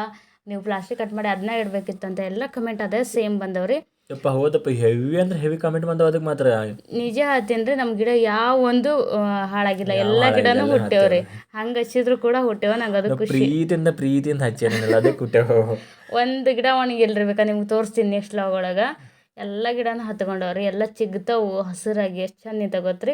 ನೀವು ಪ್ಲಾಸ್ಟಿಕ್ ಕಟ್ ಮಾಡಿ ಅದನ್ನ ಇಡಬೇಕಿತ್ತು ಅಂತ ಎಲ್ಲ ಕಮೆಂಟ್ ಅದೇ ಸೇಮ್ ಬಂದವ್ರಿ. ಯಪ್ಪ ಹೌದಪ್ಪ ಹೆವಿ ಅಂದ್ರೆ ಹೆವಿ ಕಾಮೆಂಟ್ ಬಂದವ ಅದಕ್ಕೆ ಮಾತ್ರ. ನಿಜ ಹೇಳ್ತೀನಿ ರೀ ನಮ್ಮ ಗಿಡ ಯಾವ ಒಂದು ಹಾಳಾಗಿಲ್ಲ. ಎಲ್ಲ ಗಿಡನೂ ಹುಟ್ಟೇವ್ರಿ. ಹಂಗೆ ಹಚ್ಚಿದ್ರು ಕೂಡ ಹುಟ್ಟೇವ ನಂಗೆ ಅದು ಖುಷಿ. ಪ್ರೀತಿಯಿಂದ ಪ್ರೀತಿಯಿಂದ ಹಚ್ಚೇನಿಲ್ಲ ಅದಕ್ಕೆ ಹುಟ್ಟೇವ. ಒಂದು ಗಿಡ ಒಣಗಿಲ್ರಿ ಬೇಕಾ ನಿಮ್ಗೆ ತೋರಿಸ್ತೀನಿ ನೆಕ್ಸ್ಟ್ ಲಾಗ್ ಒಳಗೆ. ಎಲ್ಲ ಗಿಡನೂ ಹತ್ಕೊಂಡವ್ರಿ ಎಲ್ಲ ಚಿಗ್ತಾವು ಹಸಿರಾಗಿ ಎಷ್ಟು ಚಂದ ನಿಂತಾಗೋತ್ರಿ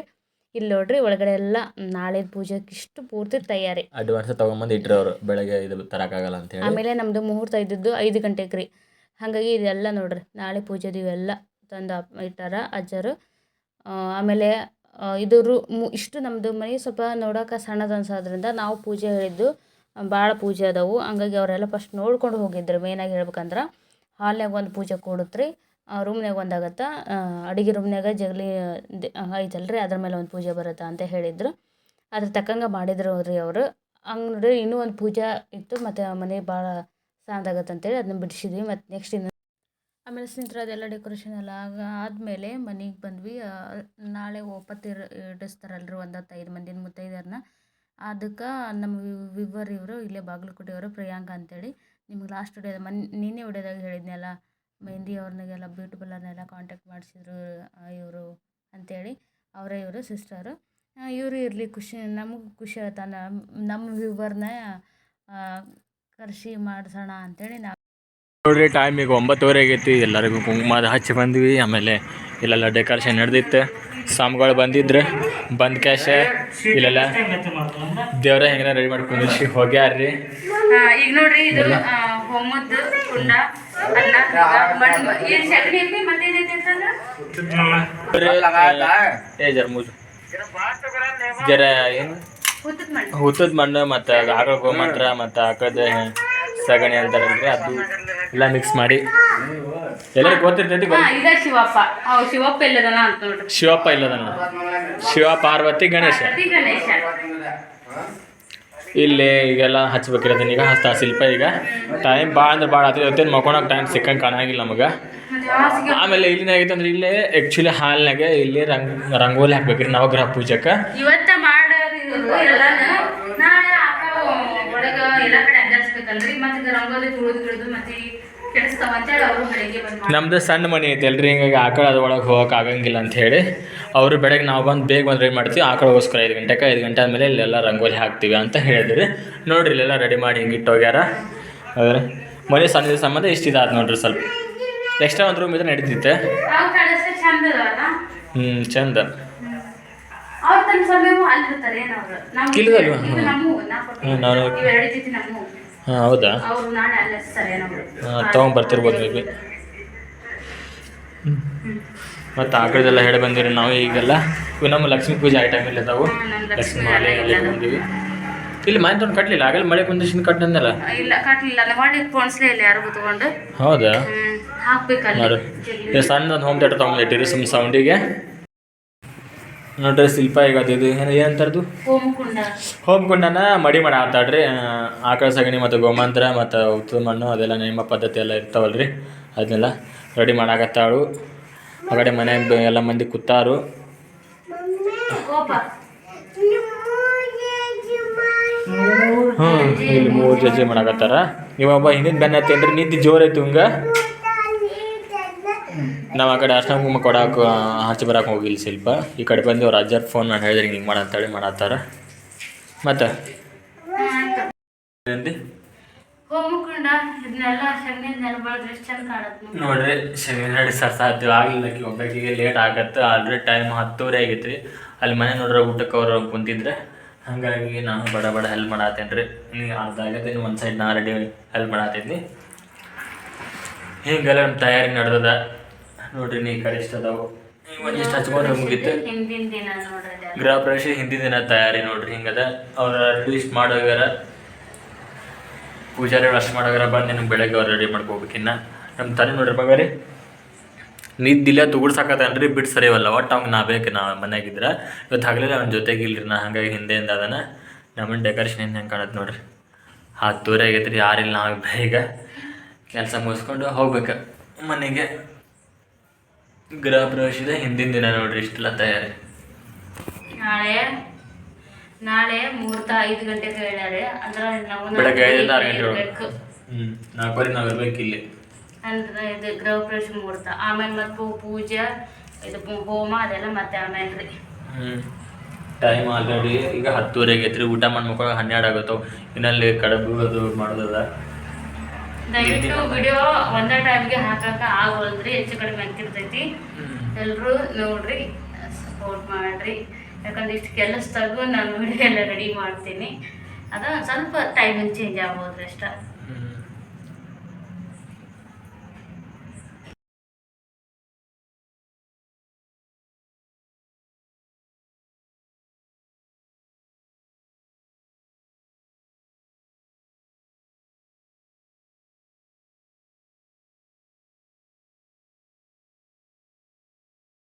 ಇಲ್ಲಿ ನೋಡ್ರಿ ಒಳಗಡೆ ಎಲ್ಲ ನಾಳೆ ಪೂಜೆಗೆ ಇಷ್ಟು ಪೂರ್ತಿ ತಯಾರಿ. ಅಡ್ವಾನ್ಸ್ ತಗೊಂಬಂದು ಇಟ್ಟಿರೋರು ಅವರು ಬೆಳಗ್ಗೆ ಇದು ತರಕಾಗಲ್ಲ ಅಂತ ಹೇಳಿ. ಆಮೇಲೆ ನಮ್ದು ಮುಹೂರ್ತ ಇದ್ದಿದ್ದು ಐದು ಗಂಟೆಗೆ ರೀ. ಹಾಗಾಗಿ ಇದೆಲ್ಲ ನೋಡ್ರಿ ನಾಳೆ ಪೂಜೆದು ಇವೆಲ್ಲ ತಂದು ಇಟ್ಟಾರ ಅಜ್ಜರು. ಆಮೇಲೆ ಇದು ರು ಇಷ್ಟು ನಮ್ಮದು ಮನೆ ಸ್ವಲ್ಪ ನೋಡೋಕೆ ಸಣ್ಣದು ಅನ್ಸೋದ್ರಿಂದ ನಾವು ಪೂಜೆ ಹೇಳಿದ್ದು ಭಾಳ ಪೂಜೆ ಅದಾವು. ಹಂಗಾಗಿ ಅವರೆಲ್ಲ ಫಸ್ಟ್ ನೋಡ್ಕೊಂಡು ಹೋಗಿದ್ರು ಮೇನಾಗಿ ಹೇಳ್ಬೇಕಂದ್ರೆ. ಹಾಲ್ನಾಗ ಒಂದು ಪೂಜೆ ಕೊಡುತ್ತೆ ರೂಮ್ನಾಗ ಒಂದು ಆಗತ್ತೆ ಅಡುಗೆ ರೂಮ್ನಾಗ ಜಗಲಿ, ದೆ- ರೀ ಅದ್ರ ಮೇಲೆ ಒಂದು ಪೂಜೆ ಬರುತ್ತೆ ಅಂತ ಹೇಳಿದ್ರು. ಅದ್ರ ತಕ್ಕಂಗೆ ಮಾಡಿದ್ರು ರೀ ಅವರು. ಹಂಗೆ ನೋಡಿ ಇನ್ನೂ ಒಂದು ಪೂಜೆ ಇತ್ತು, ಮತ್ತು ಮನೆ ಭಾಳ ಸಾಂದಾಗತ್ತೆ ಅಂತೇಳಿ ಅದನ್ನ ಬಿಡಿಸಿದ್ವಿ ಮತ್ತು ನೆಕ್ಸ್ಟ್ ಇನ್ನು ಆಮೇಲೆ ಸ್ನೇಹಿತರೆ, ಅದೆಲ್ಲ ಡೆಕೋರೇಷನ್ ಎಲ್ಲ ಆಗ, ಆದಮೇಲೆ ಮನೆಗೆ ಬಂದ್ವಿ. ನಾಳೆ ಒಪ್ಪತ್ತು ಇರ್, ಇಡಿಸ್ತಾರಲ್ರಿ ಒಂದು ಹತ್ತು ಐದು ಮಂದಿನ ಮುತ್ತೈದರನ್ನ ಅದಕ್ಕೆ ನಮ್ಮ ವಿವರ್ ಇವರು, ಇಲ್ಲೇ ಬಾಗಲಕೋಟೆಯವರು, ಪ್ರಿಯಾಂಕ ಅಂತೇಳಿ. ನಿಮ್ಗೆ ಲಾಸ್ಟ್ ವಿಡಿಯೋದ ಮನ್, ನಿನ್ನೆ ವಿಡಿಯೋದಾಗ ಹೇಳಿದ್ನಲ್ಲ ಮೆಹಂದಿ ಅವ್ರನ್ನೆಲ್ಲ ಬ್ಯೂಟಿಫುಲ್ಲರ್ನೆಲ್ಲ ಕಾಂಟ್ಯಾಕ್ಟ್ ಮಾಡಿಸಿದ್ರು ಇವರು ಅಂತೇಳಿ. ಅವರೇ ಇವರು ಸಿಸ್ಟರು ಇವರು ಇರಲಿ ಖುಷಿ ನಮಗೆ ಖುಷಿ ಆಯ್ತು? ನಮ್ಮ ನಮ್ಮ ವ್ಯೂವರ್ನ ಕರ್ಸಿ ಮಾಡಿಸೋಣ ಅಂತೇಳಿ ನಾವು ನೋಡ್ರಿ ಟೈಮ್ ಈಗ ಒಂಬತ್ತುವರೆ ಆಗೈತಿ. ಎಲ್ಲರಿಗೂ ಕುಂಕುಮದ ಹಚ್ಚಿ ಬಂದ್ವಿ. ಆಮೇಲೆ ಇಲ್ಲೆಲ್ಲ ಡೆಕೋರೇಷನ್ ನಡೆದಿತ್ತು. ಸಾಮ್ಗಳು ಬಂದಿದ್ರು. ಬಂದ್ ಕ್ಯಾಶ ಇಲ್ಲೆಲ್ಲ ದೇವ್ರ ಹೆಂಗನ ರೆಡಿ ಮಾಡ್ಕೊಂಡು ಹೋಗ್ಯಾರ್ರಿ. ಈಗ ನೋಡ್ರಿ ಇದು ಕುಂಡ. ಜರ ಏನು ಹುತ್ತದ ಮಣ್ಣು ಮತ್ತು ಆಕಳ ಗೋಮಂತ್ರ ಮತ್ತು ಆಕಳದ ಸಗಣಿ ಅಂತಾರಲ್ರಿ ಅದು ಎಲ್ಲ ಮಿಕ್ಸ್ ಮಾಡಿ. ಎಲ್ಲರಿಗೂ ಗೊತ್ತಿರ್ತೈತಿ ಶಿವಪ್ಪ ಶಿವಪ್ಪ ಇಲ್ಲದನ ಶಿವಪ್ಪ ಇಲ್ಲದನ್ನ ಶಿವ ಪಾರ್ವತಿ ಗಣೇಶ. ಇಲ್ಲಿ ಈಗೆಲ್ಲ ಹಚ್ಬೇಕಿರೋದನ್ನ ಈಗ ಹಸ್ತ ಶಿಲ್ಪ ಈಗ. ಟೈಮ್ ಭಾಳ ಅಂದ್ರೆ ಭಾಳ ಆಗ್ತದೆ ಇವತ್ತೇನು ಮಕ್ಕೊಳಕ್ಕೆ ಟೈಮ್ ಸಿಕ್ಕಂಗೆ ಕಾಣಾಗಿಲ್ಲ ನಮಗೆ. ಆಮೇಲೆ ಇಲ್ಲಿ ಆಗಿತ್ತು ಅಂದ್ರೆ ಇಲ್ಲೇ ಆ್ಯಕ್ಚುಲಿ ಹಾಲ್ನಾಗೆ ಇಲ್ಲಿ ರಂಗ್, ರಂಗೋಲಿ ಹಾಕ್ಬೇಕ್ರಿ ನವಗ್ರಹ ಮತ್ತೆ ರಂಗೋಲಿ ನಮ್ದು ಸಣ್ಣ ಮನೆ ಐತೆ ಅಲ್ರಿ ಹಿಂಗಾಗಿ ಆಕಳ ಒಳಗೆ ಹೋಗಕ್ಕೆ ಆಗಂಗಿಲ್ಲ ಅಂತ ಹೇಳಿ ಅವರು ಬೆಳಗ್ಗೆ ನಾವು ಬಂದು ಬೇಗ ಬಂದು ರೆಡಿ ಮಾಡ್ತೀವಿ ಆಕಳಗೋಸ್ಕರ ಐದು ಗಂಟೆಗೆ ಐದು ಗಂಟೆ ಆದಮೇಲೆ ಇಲ್ಲೆಲ್ಲ ರಂಗೋಲಿ ಹಾಕ್ತೀವಿ ಅಂತ ಹೇಳಿದ್ರಿ. ನೋಡ್ರಿ ಇಲ್ಲೆಲ್ಲ ರೆಡಿ ಮಾಡಿ ಹಿಂಗೆ ಇಟ್ಟೋಗ್ಯಾರ ಮನೆ ಸಣ್ಣ ಸಂಬಂಧ ಇಷ್ಟು ಇದಾದ ನೋಡ್ರಿ ಸ್ವಲ್ಪ. ಎಕ್ಸ್ಟ್ರಾ ಒಂದು ರೂಮ್ ಇದ್ರೆ ನಡೀತಿತ್ತೆ ಹ್ಞೂ ಚಂದ ಕಿಲ್ದಲ್ವಾ? ನಾನು ಹಾಂ ಹೌದಾ? ಹಾಂ ತೊಗೊಂಬರ್ತಿರ್ಬೋದು ಮೇ ಬಿ. ಮತ್ತು ಆಕಳದೆಲ್ಲ ಹೇಳಿ ಬಂದಿರಿ ನಾವು ಈಗೆಲ್ಲ. ಇವು ನಮ್ಮ ಲಕ್ಷ್ಮೀ ಪೂಜೆ ಐಟಮ್ ಇಲ್ಲ ತಾವು. ಲಕ್ಷ್ಮೀ ಮಾಲೆ ಎಲ್ಲ ಬಂದಿವಿ. ಇಲ್ಲಿ ಮನೆ ತೊಗೊಂಡು ಕಟ್ಟಲಿಲ್ಲ ಆಗಲ್ಲ ಮಳೆ ಕುಂದಿಸಿನ ಕಟ್ಟಂದಲ್ಲ ಇಲ್ಲ ಕಟ್ಲಿಲ್ಲ. ನಮ್ಮ ಮಾಡಿ ಪೋಣಿಸ್ಲೇ ಇಲ್ಲ ಯಾರಿಗೂ ತಗೊಂಡು. ಹೌದಾ? ಹಾಕ್ಬೇಕಲ್ಲ. ಸಣ್ಣದೊಂದು ಹೋಮ್ ಥಿಯೇಟರ್ ತೊಗೊಂಡಿಟ್ಟಿರಿ ಸುಮ್ಮ ಸೌಂಡಿಗೆ ನೋಡ್ರಿ ಶಿಲ್ಪ ಈಗ ಅದು ಇದು ಏನು ಏನಂತಾರದು ಹೋಮಕುಂಡ ಹೋಮ್ ಕುಂಡನ ಮಡಿ ಮಾಡಿ ಆತಾಡ್ರಿ. ಆಕಳ ಸಗಣಿ ಮತ್ತು ಗೋಮಾಂತ್ರ ಮತ್ತು ಉತ್ತದ ಮಣ್ಣು ಅದೆಲ್ಲ ನೇಮ ಪದ್ಧತಿ ಎಲ್ಲ ಇರ್ತಾವಲ್ರಿ. ಅದನ್ನೆಲ್ಲ ರೆಡಿ ಮಾಡಾಕತ್ತಾಳು. ಆ ಕಡೆ ಮನ್ಯಾಗ ಎಲ್ಲ ಮಂದಿ ಕೂತಾರು. ಹ್ಞೂ ಇಲ್ಲಿ ಮೂರು ಜಜ್ಜಿ ಮಾಡಾಕತ್ತಾರ. ನೀವೊಬ್ಬ ಹಿಂದಿನ ಬೆನ್ನ ಹತ್ತಿ ಅಂದ್ರೆ ನಿದ್ದೆ ಜೋರೈತು ಹಂಗ. ನಾವು ಆ ಕಡೆ ಅರ್ಶನ ಕುಂಕುಮ ಕೊಡಕ್ಕೆ ಹಚ್ಚಿ ಬರಕ್ಕೆ ಹೋಗಿಲ್ಲ ಶಿಲ್ಪ ಈ ಕಡೆ ಬಂದು ಅವ್ರ ಅಜ್ಜರ್ ಫೋನ್ ಮಾಡಿ ಹೇಳಿದ್ರೆ ಹಿಂಗೆ ಮಾಡಂತೇಳಿ ಮಾಡತ್ತಾರ. ಮತ್ತೆ. ನೋಡ್ರಿ ಶನಿ ಸರ್ ಸಾಧ್ಯ ಆಗಲಿಲ್ಲ ಒಬ್ಬಾಕಿಗೆ ಲೇಟ್ ಆಗತ್ತೆ. ಆಲ್ರೆಡಿ ಟೈಮ್ ಹತ್ತುವರೆ ರೀ ಅಲ್ಲಿ ಮನೆ ನೋಡ್ರೆ ಊಟಕ್ಕೆ ಅವ್ರು ಕುಂತಿದ್ರೆ ಹಾಗಾಗಿ ನಾನು ಬಡ ಬಡ ಹೆಲ್ಪ್ ಮಾಡತ್ತೇನೆ ರೀ ನೀವು ಅರ್ಧ ಆಗತ್ತೆ ಒಂದು ಸೈಡ್ ನಾ ರೆಡಿ ಹೆಲ್ಪ್ ಮಾಡತ್ತೀನಿ ಹೀಗೆಲ್ಲ ನಮ್ಮ ತಯಾರಿ ನಡೆದದ. ನೋಡ್ರಿ ನೀ ಕಡೆ ಇಷ್ಟ ಅದಾವು. ಒಂದಿಷ್ಟು ಹಚ್ಕೊಂಡ್ರೆ ಮುಗೀತು. ಹಿಂದಿನ ದಿನ ನೋಡ್ರಿ. ಗೃಹ ಪ್ರವೇಶ ಹಿಂದಿನ ದಿನ ತಯಾರಿ ನೋಡ್ರಿ ಹಿಂಗದ. ಅವ್ರ ಲಿಸ್ಟ್ ಮಾಡೋಗ್ಯಾರ. ಪೂಜಾರಿ ಅಷ್ಟು ಮಾಡೋಗ್ಯಾರ ಬಂದು ನಿಮ್ಗೆ ಬೆಳಗ್ಗೆ ಅವ್ರು ರೆಡಿ ಮಾಡ್ಕೋಬೇಕಿನ್ನ ನಮ್ಮ ತಲೆ ನೋಡ್ರಿ ಮಗರಿ ನಿದ್ದಿಲ್ಲ ತುಗುಡ್ಸಾಕತ್ತನ್ರಿ ಬಿಟ್ಟು ಸರಿವಲ್ಲ ಒಟ್ಟು ಅವ್ನಿಗೆ ನಾ ಬೇಕು ನಾ ಮನ್ಯಾಗಿದ್ರೆ. ಇವತ್ತು ಹಗಲಿಲ್ಲ ಅವ್ನ ಜೊತೆಗೆ ಇಲ್ರಿ ನಾ ಹಂಗಾಗಿ ಹಿಂದೆಯಿಂದ ಅದನ. ನಮ್ಮನ್ನ ಡೆಕೋರೇಷನ್ ಹೆಂಗೆ ಹೆಂಗೆ ಕಾಣತ್ತೆ ನೋಡ್ರಿ. ದೂರ ಆಗೈತೆ ರೀ ಯಾರಿಲ್ಲ ನಾವು ಬೇಗ. ಕೆಲಸ ಮುಗಿಸ್ಕೊಂಡು ಹೋಗ್ಬೇಕು ಮನೆಗೆ. ಗೃಹ ಪ್ರವೇಶದ ಹಿಂದಿನ ದಿನ ನೋಡ್ರಿ ಇಷ್ಟೆಲ್ಲ ತಯಾರಿ. ನಾಳೆ ನಾಳೆ ಮುಹೂರ್ತ ಐದು ಗಂಟೆಗೆ ಹೇಳ್ಯಾರೆ. ಅಂದ್ರೆ ನಾವು ಬೆಳಗ್ಗೆ ಐದರಿಂದ ಆರು ಗಂಟೆ ಒಳಗೆ. ಇರ್ಬೇಕು. ಹ್ಞೂ ನಾಲ್ಕುವರೆ ನಾವು ಇರ್ಬೇಕು ಇಲ್ಲಿ. ಅಂದ್ರೆ ಇದು ಗೃಹ ಪ್ರವೇಶ ಮುಹೂರ್ತ ಆಮೇಲೆ ಮತ್ತು ಪೂಜೆ ಇದು ಹೋಮ ಅದೆಲ್ಲ ಮತ್ತೆ ಆಮೇಲೆ ರೀ. ಹ್ಞೂ ಟೈಮ್ ಆಲ್ರೆಡಿ ಈಗ ಹತ್ತುವರೆಗೆ ಐತ್ರಿ. ಊಟ ಮಾಡಿ ಮಕ್ಕಳು ಹನ್ನೆರಡು ಆಗುತ್ತವು ಇನ್ನಲ್ಲಿ ಕಡುಬು ಅದು ಮಾಡೋದದ ದಯವಿಟ್ಟು ವಿಡಿಯೋ ಒಂದೇ ಟೈಮ್ಗೆ ಹಾಕಕ್ಕ ಆಗೋಲ್ರಿ ಹೆಚ್ಚು ಕಡಿಮೆ ಅಂತಿರ್ತೈತಿ. ಎಲ್ಲರೂ ನೋಡ್ರಿ ಸಪೋರ್ಟ್ ಮಾಡ್ರಿ. ಯಾಕಂದ್ರೆ ಇಷ್ಟು ಕೆಲಸದಾಗೂ ನಾನು ವಿಡಿಯೋ ಎಲ್ಲ ರೆಡಿ ಮಾಡ್ತೀನಿ. ಅದು ಒಂದ್ ಸ್ವಲ್ಪ ಟೈಮಿಂಗ್ ಚೇಂಜ್ ಆಗ್ಬೋದು ಅಷ್ಟೇ.